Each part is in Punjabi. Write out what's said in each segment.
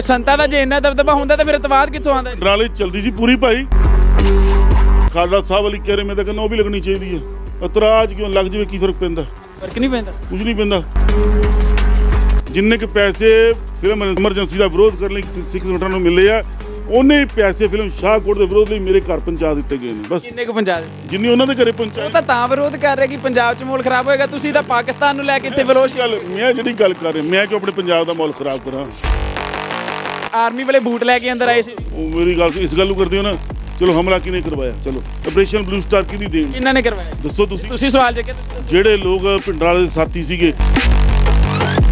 ਸੰਤਾਂ ਦਾ ਜੇ ਇੰਨਾ ਦਬਦਬਾ ਹੁੰਦਾ ਤਾਂ ਫਿਰ ਇਤਵਾਦ ਕਿੱਥੋਂ ਆਉਂਦਾ? ਡਰਾਲੇ ਚਲਦੀ ਸੀ ਪੂਰੀ ਭਾਈ। ਖਾਲੜਾ ਸਾਹਿਬ ਵਾਲੀ ਕਹਿ ਰਹੇ ਮੈਂ ਤਾਂ ਕਹਿੰਦਾ ਉਹ ਵੀ ਲੱਗਣੀ ਚਾਹੀਦੀ ਹੈ। ਇਤਰਾਜ਼ ਕਿਉਂ? ਲੱਗ ਜਾਵੇ ਕੀ ਫ਼ਰਕ ਪੈਂਦਾ? ਫ਼ਰਕ ਨਹੀਂ ਪੈਂਦਾ। ਕੁਝ ਨਹੀਂ ਪੈਂਦਾ। ਜਿੰਨੇ ਕੁ ਪੈਸੇ ਫਿਲਮ ਐਮਰਜੈਂਸੀ ਦਾ ਵਿਰੋਧ ਕਰਨ ਲਈ ਸਿੱਖ ਸੰਗਠਨਾਂ ਨੂੰ ਮਿਲੇ ਆ ਉਹਨੇ ਹੀ ਪੈਸੇ ਫਿਲਮ ਸ਼ਾਹਕੋਟ ਦੇ ਵਿਰੋਧ ਲਈ ਮੇਰੇ ਘਰ ਪਹੁੰਚਾ ਦਿੱਤੇ ਗਏ ਨੇ ਬਸ। ਕਿੰਨੇ ਕੁ ਪੰਜਾਬ ਦੇ ਜਿੰਨੇ ਉਹਨਾਂ ਦੇ ਘਰੇ ਉਹ ਪਹੁੰਚਾਏ ਤਾਂ ਤਾਂ ਵਿਰੋਧ ਕਰ ਰਹੇ ਕਿ ਪੰਜਾਬ 'ਚ ਮਾਹੌਲ ਖਰਾਬ ਹੋਏਗਾ ਤੁਸੀਂ ਤਾਂ ਪਾਕਿਸਤਾਨ ਨੂੰ ਲੈ ਕੇ ਇੱਥੇ ਵਿਰੋਧ ਮੈਂ ਜਿਹੜੀ ਗੱਲ ਕਰ ਰਿਹਾ ਮੈਂ ਕਿਉਂ ਆਪਣੇ ਪੰਜਾਬ ਦਾ ਮਾਹੌਲ ਖਰਾਬ ਕਰਾਂ? ਆਰਮੀ ਵਾਲੇ ਬੂਟ ਲੈ ਕੇ ਅੰਦਰ ਆਏ ਸੀ। ਉਹ ਮੇਰੀ ਗੱਲ ਇਸ ਗੱਲ ਨੂੰ ਕਰਦੇ ਹੋ ਨਾ ਚਲੋ ਹਮਲਾ ਕਿਹਨੇ ਕਰਵਾਇਆ? ਚਲੋ ਆਪਰੇਸ਼ਨ ਬਲੂ ਸਟਾਰ ਕਿਹਦੀ ਦੇਣ? ਕਿੰਨਾਂ ਨੇ ਕਰਵਾਇਆ? ਦੱਸੋ ਤੁਸੀਂ। ਤੁਸੀਂ ਸਵਾਲ ਚੱਕਿਆ ਤੁਸੀਂ। ਜਿਹੜੇ ਲੋਕ ਪਿੰਡਰਾਂ ਵਾਲੇ ਸਾਥੀ ਸੀਗੇ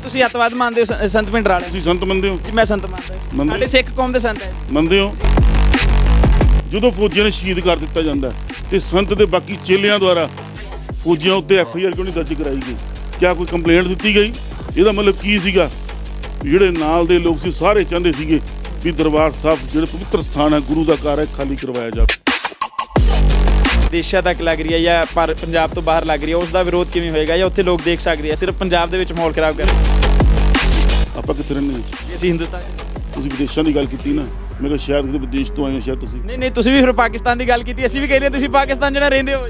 ਤੁਸੀਂ ਅਤਵਾਦ ਮੰਨਦੇ ਹੋ ਸ- ਸੰਤ ਪਿੰਡ ਵਾਲੇ? ਤੁਸੀਂ ਸੰਤ ਮੰਨਦੇ ਹੋ? ਜੀ ਮੈਂ ਸੰਤ ਮੰਨਦਾ। ਮੰਨਦੇ? ਸਾਡੇ ਸਿੱਖ ਕੌਮ ਦੇ ਸੰਤ ਹੈ। ਮੰਨਦੇ ਹੋ? ਜਦੋਂ ਫੌਜੀਆਂ ਨੇ ਸ਼ਹੀਦ ਕਰ ਦਿੱਤਾ ਜਾਂਦਾ ਹੈ, ਤੇ ਸੰਤ ਦੇ ਬਾਕੀ ਚੇਲਿਆਂ ਦੁਆਰਾ ਫੌਜੀਆਂ ਉੱਤੇ ਐਫ ਆਈ ਆਰ ਕਿਉਂ ਨਹੀਂ ਦਰਜ ਕਰਾਈ ਗਈ? ਕਿਆ ਕੋਈ ਕੰਪਲੇਂਟ ਦਿੱਤੀ ਗਈ? ਇਹਦਾ ਮਤਲਬ ਕੀ ਸੀਗਾ? ਜਿਹੜੇ ਨਾਲ ਦੇ ਲੋਕ ਸੀ ਸਾਰੇ ਚਾਹੁੰਦੇ ਸੀਗੇ ਵੀ ਦਰਬਾਰ ਸਾਹਿਬ ਜਿਹੜੇ ਪਵਿੱਤਰ ਸਥਾਨ ਹੈ ਗੁਰੂ ਦਾ ਘਰ ਹੈ ਖਾਲੀ ਕਰਵਾਇਆ ਜਾਵੇ। ਦੇਸ਼ਾਂ ਤੱਕ ਲੱਗ ਰਹੀ ਹੈ ਜਾਂ ਪਰ ਪੰਜਾਬ ਤੋਂ ਬਾਹਰ ਲੱਗ ਰਹੀ ਹੈ ਉਸ ਦਾ ਵਿਰੋਧ ਕਿਵੇਂ ਹੋਏਗਾ ਜਾਂ ਉੱਥੇ ਲੋਕ ਦੇਖ ਸਕਦੇ ਆ ਸਿਰਫ ਪੰਜਾਬ ਦੇ ਵਿੱਚ ਮਾਹੌਲ ਖਰਾਬ ਕਰ ਆਪਾਂ ਕਿੱਥੇ ਰਹਿੰਦੇ ਹਾਂ ਅਸੀਂ ਹਿੰਦੁਸਤਾਨ ਤੁਸੀਂ ਵਿਦੇਸ਼ਾਂ ਦੀ ਗੱਲ ਕੀਤੀ ਨਾ ਮੈਂ ਕਿਹਾ ਸ਼ਾਇਦ ਕਿਤੇ ਵਿਦੇਸ਼ ਤੋਂ ਆਏ ਹੋ ਸ਼ਾਇਦ ਤੁਸੀਂ। ਨਹੀਂ ਨਹੀਂ ਤੁਸੀਂ ਵੀ ਫਿਰ ਪਾਕਿਸਤਾਨ ਦੀ ਗੱਲ ਕੀਤੀ ਅਸੀਂ ਵੀ ਕਹਿ ਰਹੇ ਤੁਸੀਂ ਪਾਕਿਸਤਾਨ ਜਿਹੜਾ ਰਹਿੰਦੇ ਹੋ।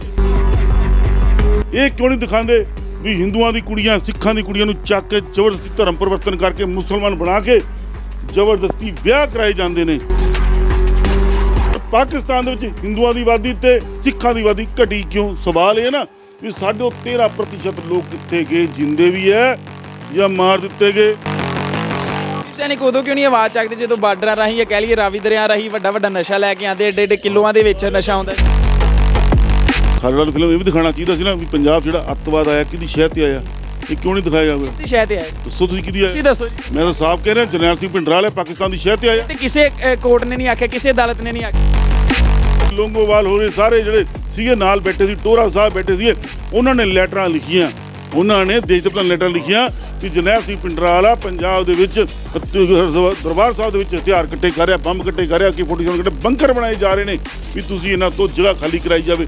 ਇਹ ਕਿਉਂ ਨਹੀਂ ਦਿਖਾਉਂਦੇ? ਵੀ ਹਿੰਦੂਆਂ ਦੀ ਕੁੜੀਆਂ, ਸਿੱਖਾਂ ਦੀ ਕੁੜੀਆਂ ਨੂੰ ਚੱਕ ਕੇ ਜ਼ਬਰਦਸਤੀ ਧਰਮ ਪਰਿਵਰਤਨ ਕਰਕੇ ਮੁਸਲਮਾਨ ਬਣਾ ਕੇ ਜ਼ਬਰਦਸਤੀ ਵਿਆਹ ਕਰਾਏ ਜਾਂਦੇ ਨੇ। ਪਾਕਿਸਤਾਨ ਦੇ ਵਿੱਚ ਹਿੰਦੂਆਂ ਦੀ ਆਬਾਦੀ ਤੇ ਸਿੱਖਾਂ ਦੀ ਆਬਾਦੀ ਘਟੀ ਕਿਉਂ? ਸਵਾਲ ਇਹ ਨਾ ਵੀ ਸਾਡੇ ਉਹ 13% ਲੋਕ ਕਿੱਥੇ ਗਏ? ਜਿੰਦੇ ਵੀ ਹੈ ਜਾਂ ਮਾਰ ਦਿੱਤੇ ਗਏ? ਸੈਨਿਕ ਉਦੋਂ ਕਿਉਂ ਨਹੀਂ ਆਵਾਜ਼ ਚੱਕਦੇ ਜਦੋਂ ਬਾਰਡਰਾਂ ਰਾਹੀਂ ਜਾਂ ਕਹਿ ਲਈਏ ਰਾਵੀ ਦਰਿਆ ਰਾਹੀਂ ਵੱਡਾ ਵੱਡਾ ਨਸ਼ਾ ਲੈ ਕੇ ਆਉਂਦੇ ਏਡੇ ਏਡੇ ਕਿਲੋਆਂ ਦੇ ਵਿੱਚ ਨਸ਼ਾ ਆਉਂਦਾ ਖਾਲੜਾ ਨੂੰ ਫਿਲਮ ਇਹ ਵੀ ਦਿਖਾਉਣਾ ਚਾਹੀਦਾ ਸੀ ਨਾ ਵੀ ਪੰਜਾਬ ਜਿਹੜਾ ਅੱਤਵਾਦ ਆਇਆ ਕਿਹਦੀ ਸ਼ਹਿਰ ਤੇ ਆਇਆ ਇਹ ਕਿਉਂ ਨਹੀਂ ਦਿਖਾਇਆ ਜਾਵੇ ਤੇ ਸ਼ਾਇਦ ਆਏ ਦੱਸੋ ਤੁਸੀਂ ਕਿਹਦੀ ਤੁਸੀਂ ਆਇਆ ਦੱਸੋ ਜੀ। ਮੈਂ ਤਾਂ ਸਾਫ਼ ਕਹਿ ਰਿਹਾ ਜਰਨੈਲ ਸਿੰਘ ਭਿੰਡਰਾਲ ਹੈ ਪਾਕਿਸਤਾਨ ਦੀ ਸ਼ਹਿਰ ਤੇ ਆਇਆ। ਤੇ ਕਿਸੇ ਅ, ਕੋਰਟ ਨੇ ਨਹੀਂ ਆਖਿਆ ਕਿਸੇ ਅਦਾਲਤ ਨੇ ਨਹੀਂ ਆਖਿਆ। ਲੋਂਗੋਵਾਲ ਹੋਰੇ ਸਾਰੇ ਜਿਹੜੇ ਸੀਗੇ ਨਾਲ ਬੈਠੇ ਸੀ ਟੋਰਾ ਸਾਹਿਬ ਬੈਠੇ ਸੀ ਉਹਨਾਂ ਨੇ ਲੈਟਰਾਂ ਲਿਖੀਆਂ। ਉਹਨਾਂ ਨੇ ਦੇਸ਼ ਦੇ ਲੈਟਰਾਂ ਲਿਖੀਆਂ ਕਿ ਜਰਨੈਲ ਸਿੰਘ ਪਿੰਡਰਾਲ ਆ ਪੰਜਾਬ ਦੇ ਵਿੱਚ ਦਰਬਾਰ ਸਾਹਿਬ ਦੇ ਵਿੱਚ ਹਥਿਆਰ ਕੱਟੇ ਕਰ ਰਿਹਾ ਬੰਬ ਕੱਟੇ ਕਰ ਰਿਹਾ ਕਿ 47 ਕੱਟੇ ਬੰਕਰ ਬਣਾਏ ਜਾ ਰਹੇ ਨੇ ਵੀ ਤੁਸੀਂ ਇਹਨਾਂ ਤੋਂ ਜਗ੍ਹਾ ਖਾਲੀ ਕਰਾਈ ਜਾਵੇ।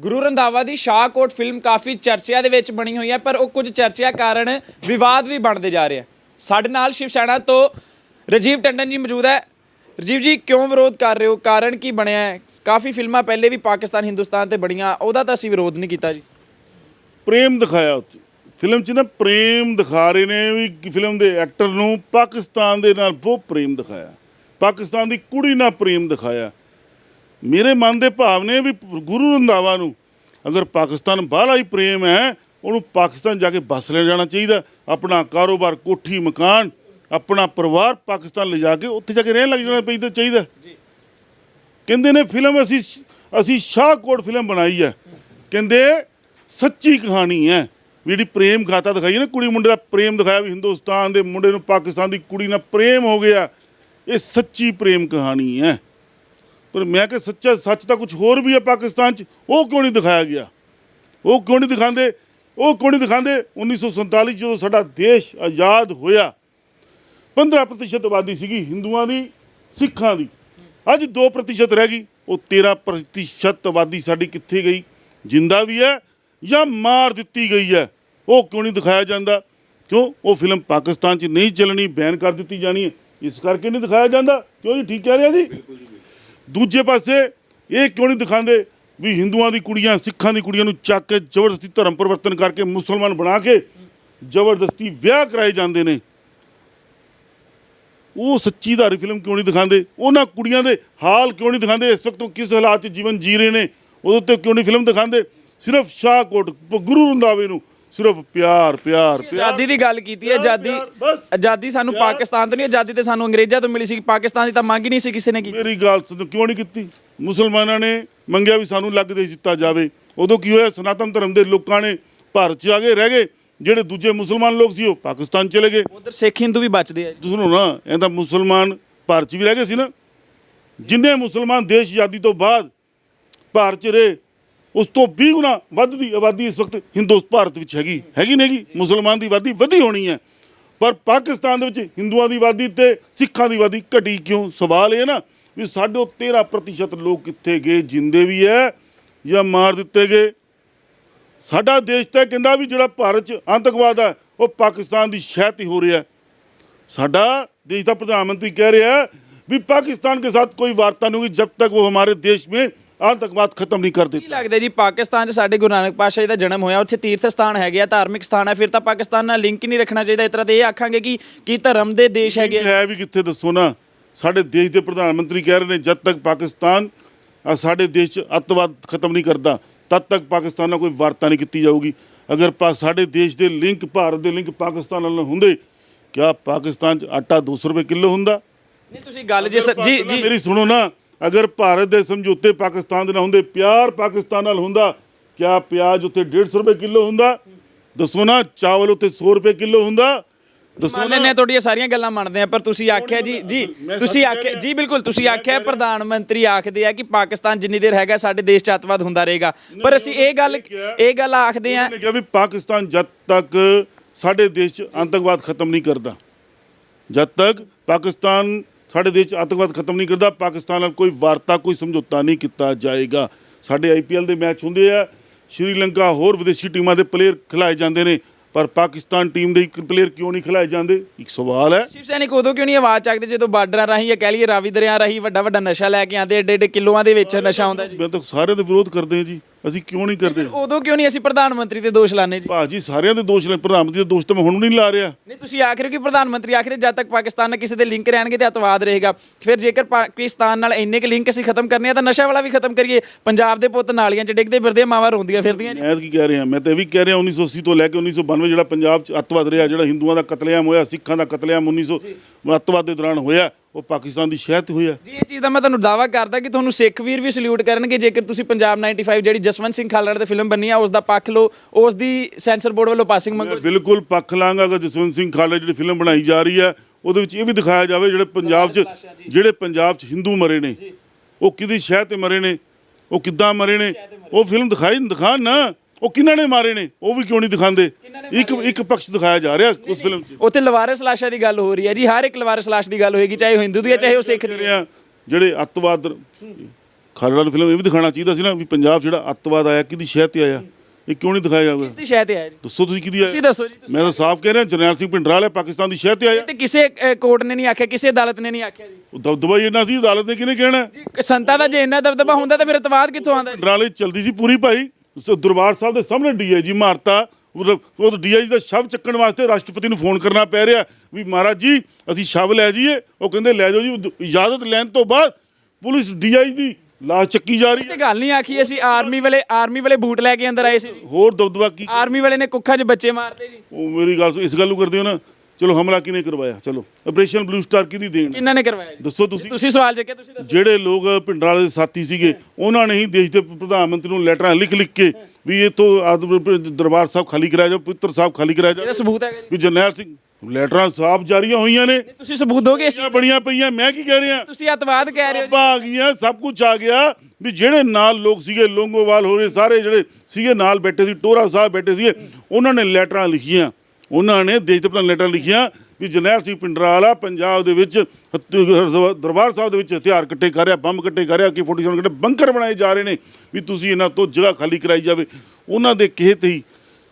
ਗੁਰੂ ਰੰਧਾਵਾ ਦੀ ਸ਼ਾਹਕੋਟ ਫਿਲਮ ਕਾਫੀ ਚਰਚਿਆਂ ਦੇ ਵਿੱਚ ਬਣੀ ਹੋਈ ਹੈ, ਪਰ ਉਹ ਕੁਝ ਚਰਚਿਆਂ ਕਾਰਨ ਵਿਵਾਦ ਵੀ ਬਣਦੇ ਜਾ ਰਹੇ ਰਿਹਾ ਸਾਡੇ ਨਾਲ ਸ਼ਿਵ ਸੈਨਾ ਤੋਂ ਰਜੀਵ ਟੰਡਨ ਜੀ ਮੌਜੂਦ ਹੈ। ਰਜੀਵ ਜੀ, ਕਿਉਂ ਵਿਰੋਧ ਕਰ ਰਹੇ ਹੋ? ਕਾਰਨ ਕੀ ਬਣਿਆ ਹੈ? ਕਾਫੀ ਫਿਲਮਾਂ ਪਹਿਲੇ ਵੀ ਪਾਕਿਸਤਾਨ, ਹਿੰਦੁਸਤਾਨ ਤੇ ਬਣੀਆਂ, ਉਹਦਾ ਤਾਂ ਅਸੀਂ ਵਿਰੋਧ ਨਹੀਂ ਕੀਤਾ ਜੀ। ਪ੍ਰੇਮ ਦਿਖਾਇਆ ਉੱਥੇ ਫਿਲਮ 'ਚ ਨਾ ਪ੍ਰੇਮ ਦਿਖਾ ਰਹੇ ਨੇ ਵੀ ਫਿਲਮ ਦੇ ਐਕਟਰ ਨੂੰ ਪਾਕਿਸਤਾਨ ਦੇ ਨਾਲ ਬਹੁਤ ਪ੍ਰੇਮ ਦਿਖਾਇਆ। ਪਾਕਿਸਤਾਨ ਦੀ ਕੁੜੀ ਨਾਲ ਪ੍ਰੇਮ ਦਿਖਾਇਆ। ਮੇਰੇ ਮਨ ਦੇ ਭਾਵ ਨੇ ਵੀ ਗੁਰੂ ਰੰਧਾਵਾ ਨੂੰ ਅਗਰ ਪਾਕਿਸਤਾਨ ਬਾਹਲਾ ਹੀ ਪ੍ਰੇਮ ਹੈ ਉਹਨੂੰ ਪਾਕਿਸਤਾਨ ਜਾ ਕੇ ਬਸ ਲੈ ਜਾਣਾ ਚਾਹੀਦਾ ਆਪਣਾ ਕਾਰੋਬਾਰ ਕੋਠੀ ਮਕਾਨ ਆਪਣਾ ਪਰਿਵਾਰ ਪਾਕਿਸਤਾਨ ਲਿਜਾ ਕੇ ਉੱਥੇ ਜਾ ਕੇ ਰਹਿਣ ਲੱਗ ਜਾਣਾ ਪੈਂਦਾ ਚਾਹੀਦਾ। ਕਹਿੰਦੇ ਨੇ ਫਿਲਮ ਅਸੀਂ ਅਸੀਂ ਸ਼ਾਹਕੋਟ ਫਿਲਮ ਬਣਾਈ ਹੈ। ਕਹਿੰਦੇ ਸੱਚੀ ਕਹਾਣੀ ਹੈ। ਜਿਹੜੀ ਪ੍ਰੇਮ ਗਾਥਾ ਦਿਖਾਈ ਨਾ ਕੁੜੀ ਮੁੰਡੇ ਦਾ ਪ੍ਰੇਮ ਦਿਖਾਇਆ ਵੀ ਹਿੰਦੁਸਤਾਨ ਦੇ ਮੁੰਡੇ ਨੂੰ ਪਾਕਿਸਤਾਨ ਦੀ ਕੁੜੀ ਨਾਲ ਪ੍ਰੇਮ ਹੋ ਗਿਆ। ਇਹ ਸੱਚੀ ਪ੍ਰੇਮ ਕਹਾਣੀ ਹੈ। ਪਰ ਮੈਂ ਕਿ ਸੱਚਾ ਸੱਚ ਤਾਂ ਕੁਝ ਹੋਰ ਵੀ ਹੈ ਪਾਕਿਸਤਾਨ 'ਚ, ਉਹ ਕਿਉਂ ਨਹੀਂ ਦਿਖਾਇਆ ਗਿਆ? ਉਹ ਕਿਉਂ ਨਹੀਂ ਦਿਖਾਉਂਦੇ? ਉਹ ਕਿਉਂ ਨਹੀਂ ਦਿਖਾਉਂਦੇ? 1947 'ਚ ਜਦੋਂ ਸਾਡਾ ਦੇਸ਼ ਆਜ਼ਾਦ ਹੋਇਆ 15% ਆਬਾਦੀ ਸੀਗੀ ਹਿੰਦੂਆਂ ਦੀ, ਸਿੱਖਾਂ ਦੀ। ਅੱਜ 2% ਰਹਿ ਗਈ, ਉਹ 13% ਆਬਾਦੀ ਸਾਡੀ ਕਿੱਥੇ ਗਈ? ਜਿੰਦਾ ਵੀ ਹੈ ਜਾਂ ਮਾਰ ਦਿੱਤੀ ਗਈ ਹੈ? ਉਹ ਕਿਉਂ ਨਹੀਂ ਦਿਖਾਇਆ ਜਾਂਦਾ? ਕਿਉਂ? ਉਹ ਫਿਲਮ ਪਾਕਿਸਤਾਨ 'ਚ ਨਹੀਂ ਚੱਲਣੀ, ਬੈਨ ਕਰ ਦਿੱਤੀ ਜਾਣੀ ਹੈ। ਇਸ ਕਰਕੇ ਨਹੀਂ ਦਿਖਾਇਆ ਜਾਂਦਾ? ਕਿਉਂ ਜੀ? ਠੀਕ ਕਹਿ ਰਿਹਾ ਜੀ? ਦੂਜੇ ਪਾਸੇ ਇਹ ਕਿਉਂ ਨਹੀਂ ਦਿਖਾਉਂਦੇ ਵੀ ਹਿੰਦੂਆਂ ਦੀ ਕੁੜੀਆਂ, ਸਿੱਖਾਂ ਦੀ ਕੁੜੀਆਂ ਨੂੰ ਚੱਕ ਕੇ ਜ਼ਬਰਦਸਤੀ ਧਰਮ ਪਰਿਵਰਤਨ ਕਰਕੇ ਮੁਸਲਮਾਨ ਬਣਾ ਕੇ ਜ਼ਬਰਦਸਤੀ ਵਿਆਹ ਕਰਾਏ ਜਾਂਦੇ ਨੇ? ਉਹ ਸੱਚੀ ਧਾਰੀ ਫਿਲਮ ਕਿਉਂ ਨਹੀਂ ਦਿਖਾਉਂਦੇ? ਉਹਨਾਂ ਕੁੜੀਆਂ ਦੇ ਹਾਲ ਕਿਉਂ ਨਹੀਂ ਦਿਖਾਉਂਦੇ? ਇਸ ਵਕਤ ਉਹ ਕਿਸ ਹਾਲਾਤ 'ਚ ਜੀਵਨ ਜੀ ਰਹੇ ਨੇ? ਉਹਦੇ ਉੱਤੇ ਕਿਉਂ ਨਹੀਂ ਫਿਲਮ ਦਿਖਾਉਂਦੇ? ਸਿਰਫ ਸ਼ਾਹਕੋਟ, ਗੁਰੂ ਰੰਧਾਵੇ ਨੂੰ ਸਿਰਫ ਪਿਆਰ ਪਿਆਰ ਪਿਆਰ। ਆਜ਼ਾਦੀ ਦੀ ਗੱਲ ਕੀਤੀ ਹੈ ਆਜ਼ਾਦੀ ਬਸ। ਆਜ਼ਾਦੀ ਸਾਨੂੰ। ਪਾਕਿਸਤਾਨ ਤੋਂ ਨਹੀਂ ਆਜ਼ਾਦੀ ਤੇ ਸਾਨੂੰ ਅੰਗਰੇਜ਼ਾਂ ਤੋਂ ਮਿਲੀ ਸੀ। ਪਾਕਿਸਤਾਨ ਦੀ ਤਾਂ ਮੰਗ ਹੀ ਨਹੀਂ ਸੀ ਕਿਸੇ ਨੇ ਕੀਤੀ। ਮੇਰੀ ਗੱਲ ਸੁਣ ਕਿਉਂ ਨਹੀਂ ਕੀਤੀ? ਮੁਸਲਮਾਨਾਂ ਨੇ ਮੰਗਿਆ ਵੀ ਸਾਨੂੰ ਲੱਗ ਦੇ ਦਿੱਤਾ ਜਾਵੇ। ਉਦੋਂ ਕੀ ਹੋਇਆ? ਸਨਾਤਨ ਧਰਮ ਦੇ ਲੋਕਾਂ ਨੇ ਭਾਰਤ 'ਚ ਆ ਗਏ ਰਹਿ ਗਏ। ਜਿਹੜੇ ਦੂਜੇ ਮੁਸਲਮਾਨ ਲੋਕ ਸੀ ਉਹ ਪਾਕਿਸਤਾਨ ਚਲੇ ਗਏ। ਉਧਰ ਸਿੱਖ ਹਿੰਦੂ ਵੀ ਬਚਦੇ ਆ ਜੀ। ਤੁਸੀਂ ਸੁਣੋ ਨਾ ਇਹ ਤਾਂ ਮੁਸਲਮਾਨ ਭਾਰਤ 'ਚ ਵੀ ਰਹਿ ਗਏ ਸੀ ਨਾ। ਜਿੰਨੇ ਮੁਸਲਮਾਨ ਦੇਸ਼ ਆਜ਼ਾਦੀ ਤੋਂ ਬਾਅਦ ਭਾਰਤ 'ਚ ਰਹੇ ਉਸ ਤੋਂ 20 ਗੁਣਾ ਵੱਧ ਦੀ ਆਬਾਦੀ ਇਸ ਵਕਤ ਹਿੰਦੂ ਭਾਰਤ ਵਿੱਚ ਹੈਗੀ। ਹੈਗੀ ਨਹੀਂ ਮੁਸਲਮਾਨ ਦੀ ਆਬਾਦੀ ਵਧੀ ਹੋਣੀ ਹੈ। ਪਰ ਪਾਕਿਸਤਾਨ ਦੇ ਵਿੱਚ ਹਿੰਦੂਆਂ ਦੀ ਆਬਾਦੀ ਤੇ ਸਿੱਖਾਂ ਦੀ ਆਬਾਦੀ ਘਟੀ ਕਿਉਂ? ਸਵਾਲ ਇਹ ਨਾ ਵੀ ਸਾਡੇ 13% ਲੋਕ ਕਿੱਥੇ ਗਏ, ਜਿੰਦੇ ਵੀ ਹੈ ਜਾਂ ਮਾਰ ਦਿੱਤੇ ਗਏ? ਸਾਡਾ ਦੇਸ਼ ਤਾਂ ਕਹਿੰਦਾ ਵੀ ਜਿਹੜਾ ਭਾਰਤ 'ਚ ਅੰਤਕਵਾਦ ਹੈ, ਉਹ ਪਾਕਿਸਤਾਨ ਦੀ ਸ਼ਹਿਤ ਹੀ ਹੋ ਰਿਹਾ ਸਾਡਾ ਦੇਸ਼ ਦਾ ਪ੍ਰਧਾਨ ਮੰਤਰੀ ਕਹਿ ਰਿਹਾ ਵੀ ਪਾਕਿਸਤਾਨ ਕੇ ਸਾਥ ਕੋਈ ਵਾਰਤਾ ਨਹੀਂ ਹੋਗੀ ਜਬ ਤੱਕ ਉਹ ਹਮਾਰੇ ਦੇਸ਼ ਮੇਂ ਆਜ ਤੱਕ ਬਾਤ ਖਤਮ ਨਹੀਂ ਕਰ ਦਿੱਤੀ। ਲੱਗਦਾ ਜੀ ਪਾਕਿਸਤਾਨ 'ਚ ਸਾਡੇ ਗੁਰੂ ਨਾਨਕ ਪਾਤਸ਼ਾਹ ਜੀ ਦਾ ਜਨਮ ਹੋਇਆ ਉੱਥੇ ਤੀਰਥ ਸਥਾਨ ਹੈਗੇ ਆ ਧਾਰਮਿਕ ਸਥਾਨ ਹੈ ਫਿਰ ਤਾਂ ਪਾਕਿਸਤਾਨ ਨਾਲ ਲਿੰਕ ਹੀ ਨਹੀਂ ਰੱਖਣਾ ਚਾਹੀਦਾ ਇਸ ਤਰ੍ਹਾਂ ਤੇ ਇਹ ਆਖਾਂਗੇ ਕਿ ਕੀ ਧਰਮ ਦੇ ਦੇਸ਼ ਹੈਗੇ ਆ। ਵੀ ਕਿੱਥੇ ਦੱਸੋ ਨਾ ਸਾਡੇ ਦੇਸ਼ ਦੇ ਪ੍ਰਧਾਨ ਮੰਤਰੀ ਕਹਿ ਰਹੇ ਨੇ ਜਦ ਤੱਕ ਪਾਕਿਸਤਾਨ ਸਾਡੇ ਦੇਸ਼ 'ਚ ਅੱਤਵਾਦ ਖਤਮ ਨਹੀਂ ਕਰਦਾ ਤਦ ਤੱਕ ਪਾਕਿਸਤਾਨ ਨਾਲ ਕੋਈ ਵਾਰਤਾ ਨਹੀਂ ਕੀਤੀ ਜਾਊਗੀ। ਅਗਰ ਪਾ ਸਾਡੇ ਦੇਸ਼ ਦੇ ਲਿੰਕ ਭਾਰਤ ਦੇ ਲਿੰਕ ਪਾਕਿਸਤਾਨ ਨਾਲ ਹੁੰਦੇ ਕਿਆ ਪਾਕਿਸਤਾਨ 'ਚ ਆਟਾ 200 ਰੁਪਏ ਕਿਲੋ ਹੁੰਦਾ? ਨਹੀਂ ਤੁਸੀਂ ਗੱਲ ਜੇ ਜੀ ਜੀ। ਮੇਰੀ ਸੁਣੋ ਨਾ ਅਗਰ ਭਾਰਤ ਦੇ ਸਮਝੌਤੇ ਪਾਕਿਸਤਾਨ ਦੇ ਨਾਲ ਹੁੰਦੇ ਪਿਆਰ ਪਾਕਿਸਤਾਨ ਨਾਲ ਹੁੰਦਾ ਕਿਆ ਪਿਆਜ਼ ਉੱਤੇ 150 ਰੁਪਏ ਕਿਲੋ ਹੁੰਦਾ? ਦੱਸੋ ਨਾ ਚਾਵਲ ਉੱਤੇ 100 ਰੁਪਏ ਕਿਲੋ ਹੁੰਦਾ? ਦੱਸੋ ਨਾ। ਤੁਹਾਡੀਆਂ ਸਾਰੀਆਂ ਗੱਲਾਂ ਮੰਨਦੇ ਆ ਪਰ ਤੁਸੀਂ ਆਖਿਆ ਜੀ ਜੀ ਤੁਸੀਂ ਆਖਿਆ। ਜੀ ਬਿਲਕੁਲ ਤੁਸੀਂ ਆਖਿਆ ਪ੍ਰਧਾਨ ਮੰਤਰੀ ਆਖਦੇ ਆ ਕਿ ਪਾਕਿਸਤਾਨ ਜਿੰਨੀ ਦੇਰ ਹੈਗਾ ਸਾਡੇ ਦੇਸ਼ ਚ ਅੱਤਵਾਦ ਹੁੰਦਾ ਰਹੇਗਾ। ਪਰ ਅਸੀਂ ਇਹ ਗੱਲ ਇਹ ਗੱਲ ਆਖਦੇ ਆ ਨੇ ਕਿਹਾ ਵੀ ਪਾਕਿਸਤਾਨ ਜਦ ਤੱਕ ਸਾਡੇ ਦੇਸ਼ 'ਚ ਆਤੰਕਵਾਦ ਖਤਮ ਨਹੀਂ ਕਰਦਾ। ਜਦ ਤੱਕ ਪਾਕਿਸਤਾਨ ਸਾਡੇ ਦੇਸ਼ 'ਚ ਆਤੰਕਵਾਦ ਖਤਮ ਨਹੀਂ ਕਰਦਾ ਪਾਕਿਸਤਾਨ ਨਾਲ ਕੋਈ ਵਾਰਤਾ ਕੋਈ ਸਮਝੌਤਾ ਨਹੀਂ ਕੀਤਾ ਜਾਏਗਾ। ਸਾਡੇ ਆਈਪੀਐਲ ਦੇ ਮੈਚ ਹੁੰਦੇ ਆ ਸ਼੍ਰੀਲੰਕਾ ਹੋਰ ਵਿਦੇਸ਼ੀ ਟੀਮਾਂ ਦੇ ਪਲੇਅਰ ਖਿਲਾਏ ਜਾਂਦੇ ਨੇ ਪਰ ਪਾਕਿਸਤਾਨ ਟੀਮ ਦੇ ਇੱਕ ਪਲੇਅਰ ਕਿਉਂ ਨਹੀਂ ਖਿਲਾਏ ਜਾਂਦੇ? ਇੱਕ ਸਵਾਲ ਹੈ। ਸ਼ਿਵ ਸੈਨਿਕ ਉਦੋਂ ਕਿਉਂ ਨਹੀਂ ਆਵਾਜ਼ ਚੱਕਦੇ ਜਦੋਂ ਬਾਰਡਰਾਂ ਰਾਹੀਂ ਜਾਂ ਕਹਿ ਲਈਏ ਰਾਵੀ ਦਰਿਆ ਰਾਹੀਂ ਵੱਡਾ ਵੱਡਾ ਨਸ਼ਾ ਲੈ ਕੇ ਆਉਂਦੇ ਏਡੇ ਏਡੇ ਕਿਲੋਆਂ ਦੇ ਵਿੱਚ ਨਸ਼ਾ ਆਉਂਦਾ ਜੀ। ਮੈਂ ਤਾਂ ਸਾਰਿਆਂ ਦੇ ਵਿਰੋਧ ਕਰਦੇ ਹਾਂ ਜੀ। ਅਸੀਂ ਕਿਉਂ ਨਹੀਂ ਕਰਦੇ? ਉਦੋਂ ਕਿਉਂ ਨਹੀਂ ਅਸੀਂ ਪ੍ਰਧਾਨ ਮੰਤਰੀ ਤੇ ਦੋਸ਼ ਲਾਣੇ ਜੀ? ਭਾਜੀ ਸਾਰਿਆਂ ਦੇ ਦੋਸ਼ ਲੈ ਪ੍ਰਧਾਨ ਮੰਤਰੀ ਦੇ ਦੋਸ਼ ਤਾਂ ਮੈਂ ਹੁਣ ਨਹੀਂ ਲਾ ਰਿਹਾ। ਨਹੀਂ ਤੁਸੀਂ ਆਖ ਰਹੇ ਹੋ ਕਿ ਪ੍ਰਧਾਨ ਮੰਤਰੀ ਆਖ ਰਹੇ ਜਦ ਤੱਕ ਪਾਕਿਸਤਾਨ ਨਾਲ ਕਿਸੇ ਦੇ ਲਿੰਕ ਰਹਿਣਗੇ ਤੇ ਅਤਵਾਦ ਰਹੇਗਾ। ਫਿਰ ਜੇਕਰ ਪਾਕਿਸਤਾਨ ਨਾਲ ਇੰਨੇ ਕੁ ਲਿੰਕ ਅਸੀਂ ਖਤਮ ਕਰਨੇ ਆ ਤਾਂ ਨਸ਼ਾ ਵਾਲਾ ਵੀ ਖਤਮ ਕਰੀਏ। ਪੰਜਾਬ ਦੇ ਪੁੱਤ ਨਾਲੀਆਂ 'ਚ ਡਿੱਗਦੇ ਫਿਰਦੇ ਮਾਵਾਂ ਰੋਂਦੀਆਂ ਫਿਰਦੀਆਂ ਜੀ। ਮੈਂ ਤਾਂ ਕੀ ਕਹਿ ਰਿਹਾ ਮੈਂ ਤਾਂ ਇਹ ਵੀ ਕਹਿ ਰਿਹਾ 1980 ਤੋਂ ਲੈ ਕੇ 1992 ਜਿਹੜਾ ਪੰਜਾਬ 'ਚ ਅੱਤਵਾਦ ਰਿਹਾ ਜਿਹੜਾ ਹਿੰਦੂਆਂ ਦਾ ਕਤਲੇਆਮ ਹੋਇਆ ਸਿੱਖਾਂ ਦਾ ਕਤਲੇਆਮ 1900 ਅੱਤਵਾਦ ਦੇ ਦੌਰਾਨ ਹੋਇਆ ਉਹ ਪਾਕਿਸਤਾਨ ਦੀ ਸ਼ਹਿਰ 'ਤੇ ਹੋਇਆ ਜੀ ਇਹ ਚੀਜ਼ ਦਾ ਮੈਂ ਤੁਹਾਨੂੰ ਦਾਵਾ ਕਰਦਾ ਕਿ ਤੁਹਾਨੂੰ ਸਿੱਖ ਵੀਰ ਵੀ ਸਲੂਟ ਕਰਨਗੇ ਜੇਕਰ ਤੁਸੀਂ ਪੰਜਾਬ 95 ਜਿਹੜੀ ਜਸਵੰਤ ਸਿੰਘ ਖਾਲੜਾ ਦੀ ਫਿਲਮ ਬਣੀ ਆ ਉਸ ਦਾ ਪੱਖ ਲਓ ਉਸ ਦੀ ਸੈਂਸਰ ਬੋਰਡ ਵੱਲੋਂ ਪਾਸਿੰਗ ਮੰਗੋ। ਬਿਲਕੁਲ ਪੱਖ ਲਾਂਗਾ ਕਿ ਜਸਵੰਤ ਸਿੰਘ ਖਾਲੜਾ ਜਿਹੜੀ ਫਿਲਮ ਬਣਾਈ ਜਾ ਰਹੀ ਹੈ ਉਹਦੇ ਵਿੱਚ ਇਹ ਵੀ ਦਿਖਾਇਆ ਜਾਵੇ ਜਿਹੜੇ ਪੰਜਾਬ 'ਚ ਜਿਹੜੇ ਪੰਜਾਬ 'ਚ ਹਿੰਦੂ ਮਰੇ ਨੇ ਉਹ ਕਿਹਦੀ ਸ਼ਹਿਰ ਤੇ ਮਰੇ ਨੇ ਉਹ ਕਿੱਦਾਂ ਮਰੇ ਨੇ ਉਹ ਫਿਲਮ ਦਿਖਾਈ ਦਿਖਾਣ ਨਾ। ਉਹ ਕਿਹਨਾਂ ਨੇ ਮਾਰੇ ਨੇ? ਉਹ ਵੀ ਕਿਉਂ ਨਹੀਂ ਦਿਖਾਉਂਦੇ? ਇੱਕ ਇੱਕ ਪਕਸ਼ ਦਿਖਾਇਆ ਜਾ ਰਿਹਾ ਉਸ ਫਿਲਮ 'ਚ। ਉੱਥੇ ਲਵਾਰਸ ਲਾਸ਼ਾਂ ਦੀ ਗੱਲ ਹੋ ਰਹੀ ਹੈ ਜੀ ਹਰ ਇੱਕ ਲਵਾਰਸ ਲਾਸ਼ ਦੀ ਗੱਲ ਹੋਏਗੀ ਚਾਹੇ ਉਹ ਹਿੰਦੂ ਦੀ ਹੈ ਚਾਹੇ ਉਹ ਸਿੱਖ ਦੀ ਹੈ। ਜਿਹੜੇ ਅੱਤਵਾਦ ਖਾਲੜਾ ਦੀ ਫਿਲਮ ਇਹ ਵੀ ਦਿਖਾਣਾ ਚਾਹੀਦਾ ਸੀ ਨਾ ਵੀ ਪੰਜਾਬ ਜਿਹੜਾ ਅੱਤਵਾਦ ਆਇਆ ਕਿਹਦੀ ਸ਼ਹਿਰ ਤੇ ਆਇਆ? ਇਹ ਕਿਉਂ ਨਹੀਂ ਦਿਖਾਇਆ ਜਾਵੇ? ਕਿਸ ਦੀ ਸ਼ਹਿ ਤੇ ਹੈ ਜੀ? ਦੱਸੋ ਤੁਸੀਂ ਕਿਹਦੀ ਆਇਆ? ਤੁਸੀਂ ਦੱਸੋ ਜੀ ਮੈਂ ਤਾਂ ਸਾਫ਼ ਕਹਿ ਰਿਹਾ ਜਰਨੈਲ ਸਿੰਘ ਭਿੰਡਰਾਲ ਹੈ ਪਾਕਿਸਤਾਨ ਦੀ ਸ਼ਹਿਰ ਤੇ ਆਇਆ। ਤੇ ਕਿਸੇ ਕੋਰਟ ਨੇ ਨਹੀਂ ਆਖਿਆ ਕਿਸੇ ਅਦਾਲਤ ਨੇ ਨਹੀਂ ਆਖਿਆ ਜੀ। ਉਹ ਦਬਦਬਾ ਹੀ ਇਹਨਾਂ ਸੀ ਅਦਾਲਤ ਨੇ ਕਿਹਨੇ ਕਹਿਣਾ? ਜੀ ਸੰਤਾਂ ਦਾ ਜੇ ਇੰਨਾ ਦਬਦਬਾ ਹੁੰਦਾ ਤਾਂ ਫਿਰ ਇਤਵਾਦ ਕਿੱਥੋਂ ਆਉਂਦਾ ਜੀ? ਭਿੰਡਰਾਲ ਚਲਦੀ ਸੀ ਪੂਰੀ ਭਾਈ। ਸ- ਦਰਬਾਰ ਸਾਹਿਬ ਦੇ ਸਾਹਮਣੇ ਡੀਆਈਜੀ ਮਾਰਤਾ। ਉਹ ਉਹ ਡੀਆਈਜੀ ਦਾ ਸ਼ਵ ਚੱਕਣ ਵਾਸਤੇ ਰਾਸ਼ਟਰਪਤੀ ਨੂੰ ਫੋਨ ਕਰਨਾ ਪੈ ਰਿਹਾ ਵੀ ਮਹਾਰਾਜ ਜੀ ਅਸੀਂ ਸ਼ਵ ਲੈ ਜਾਈਏ। ਉਹ ਕਹਿੰਦੇ ਲੈ ਜਾਓ ਜੀ ਇਜਾਜ਼ਤ ਲੈਣ ਤੋਂ ਬਾਅਦ ਪੁਲਿਸ ਡੀਆਈਜੀ ਦੀ ਲਾਸ਼ ਚੱਕੀ ਜਾ ਰਹੀ ਹੈ। ਤੇ ਗੱਲ ਨਹੀਂ ਆਖੀ ਅਸੀਂ ਆਰਮੀ ਵਾਲੇ ਆਰਮੀ ਵਾਲੇ ਬੂਟ ਲੈ ਕੇ ਅੰਦਰ ਆਏ ਸੀ ਜੀ। ਹੋਰ ਦਬਦਬਾ ਕੀ ਆਰਮੀ ਵਾਲੇ ਨੇ ਕੁੱਖਾਂ 'ਚ ਬੱਚੇ ਮਾਰਤੇ ਜੀ। ਉਹ ਮੇਰੀ ਗੱਲ ਸੁਣ, ਇਸ ਗੱਲ ਨੂੰ ਕਰਦੇ ਹੋ ਨਾ ਚਲੋ ਹਮਲਾ ਕਿਹਨੇ ਕਰਵਾਇਆ? ਚਲੋ। ਆਪਰੇਸ਼ਨ ਬਲੂ ਸਟਾਰ ਕਿਹਦੀ ਦੇਣ? ਕਿੰਨਾਂ ਨੇ ਕਰਵਾਇਆ ਜੀ। ਦੱਸੋ ਤੁਸੀਂ। ਤੁਸੀਂ ਸਵਾਲ ਚੱਕਿਆ ਤੁਸੀਂ ਦੱਸੋ। ਜਿਹੜੇ ਲੋਕ ਭਿੰਡਰਾਲੇ ਦੇ ਸਾਥੀ ਸੀਗੇ ਉਹਨਾਂ ਨੇ ਹੀ ਦੇਸ਼ ਦੇ ਪ੍ਰਧਾਨ ਮੰਤਰੀ ਨੂੰ ਲੈਟਰਾਂ ਲਿਖ ਲਿਖ ਕੇ ਵੀ ਤੋਂ ਆਦਮ ਦਰਬਾਰ ਸਾਹਿਬ ਖਾਲੀ ਕਰਾਇਆ ਜਾਓ ਪੁੱਤਰ ਸਾਹਿਬ ਖਾਲੀ ਕਰਾਇਆ ਇਹਦਾ ਜਾਓ ਸਬੂਤ ਹੈਗਾ ਜੀ। ਵੀ ਜਰਨੈਲ ਸਿੰਘ ਲੈਟਰਾਂ ਸਾਫ਼ ਜਾਰੀਆਂ ਹੋਈਆਂ ਨੇ। ਤੁਸੀਂ ਸਬੂਤ ਦੋਗੇ ਇਸ ਚੀਜ਼ ਬਣੀਆਂ ਪਈਆਂ ਮੈਂ ਕੀ ਕਹਿ ਰਿਹਾ? ਤੁਸੀਂ ਅਤਵਾਦ ਕਹਿ ਰਹੇ ਹੋ ਜੀ। ਆਪਾਂ ਆ ਗਈਆਂ ਸਭ ਕੁਝ ਆ ਗਿਆ। ਵੀ ਜਿਹੜੇ ਨਾਲ ਲੋਕ ਸੀਗੇ ਲੋਂਗੋਵਾਲ ਹੋ ਰਹੇ ਸਾਰੇ ਜਿਹੜੇ ਸੀਗੇ ਨਾਲ ਬੈਠੇ ਸੀ ਟੋਰਾ ਸਾਹਿਬ ਬੈਠੇ ਸੀਗੇ ਉਹਨਾਂ ਨੇ ਲੈਟਰਾਂ ਲਿਖੀਆਂ। ਉਹਨਾਂ ਨੇ ਦੇਸ਼ ਦੇ ਪ੍ਰਧਾਨ ਲੈਟਰਾਂ ਲਿਖੀਆਂ ਵੀ ਜਰਨੈਲ ਸਿੰਘ ਪਿੰਡਰਾਲਾ ਪੰਜਾਬ ਦੇ ਵਿੱਚ ਦਰਬਾਰ ਸਾਹਿਬ ਦੇ ਵਿੱਚ ਹਥਿਆਰ ਇਕੱਠੇ ਕਰ ਰਿਹਾ ਬੰਬ ਇਕੱਠੇ ਕਰ ਰਿਹਾ ਕਿ 47 ਇਕੱਠੇ ਬੰਕਰ ਬਣਾਏ ਜਾ ਰਹੇ ਨੇ ਵੀ ਤੁਸੀਂ ਇਹਨਾਂ ਤੋਂ ਜਗ੍ਹਾ ਖਾਲੀ ਕਰਾਈ ਜਾਵੇ। ਉਹਨਾਂ ਦੇ ਕਹੇ ਤੇ ਹੀ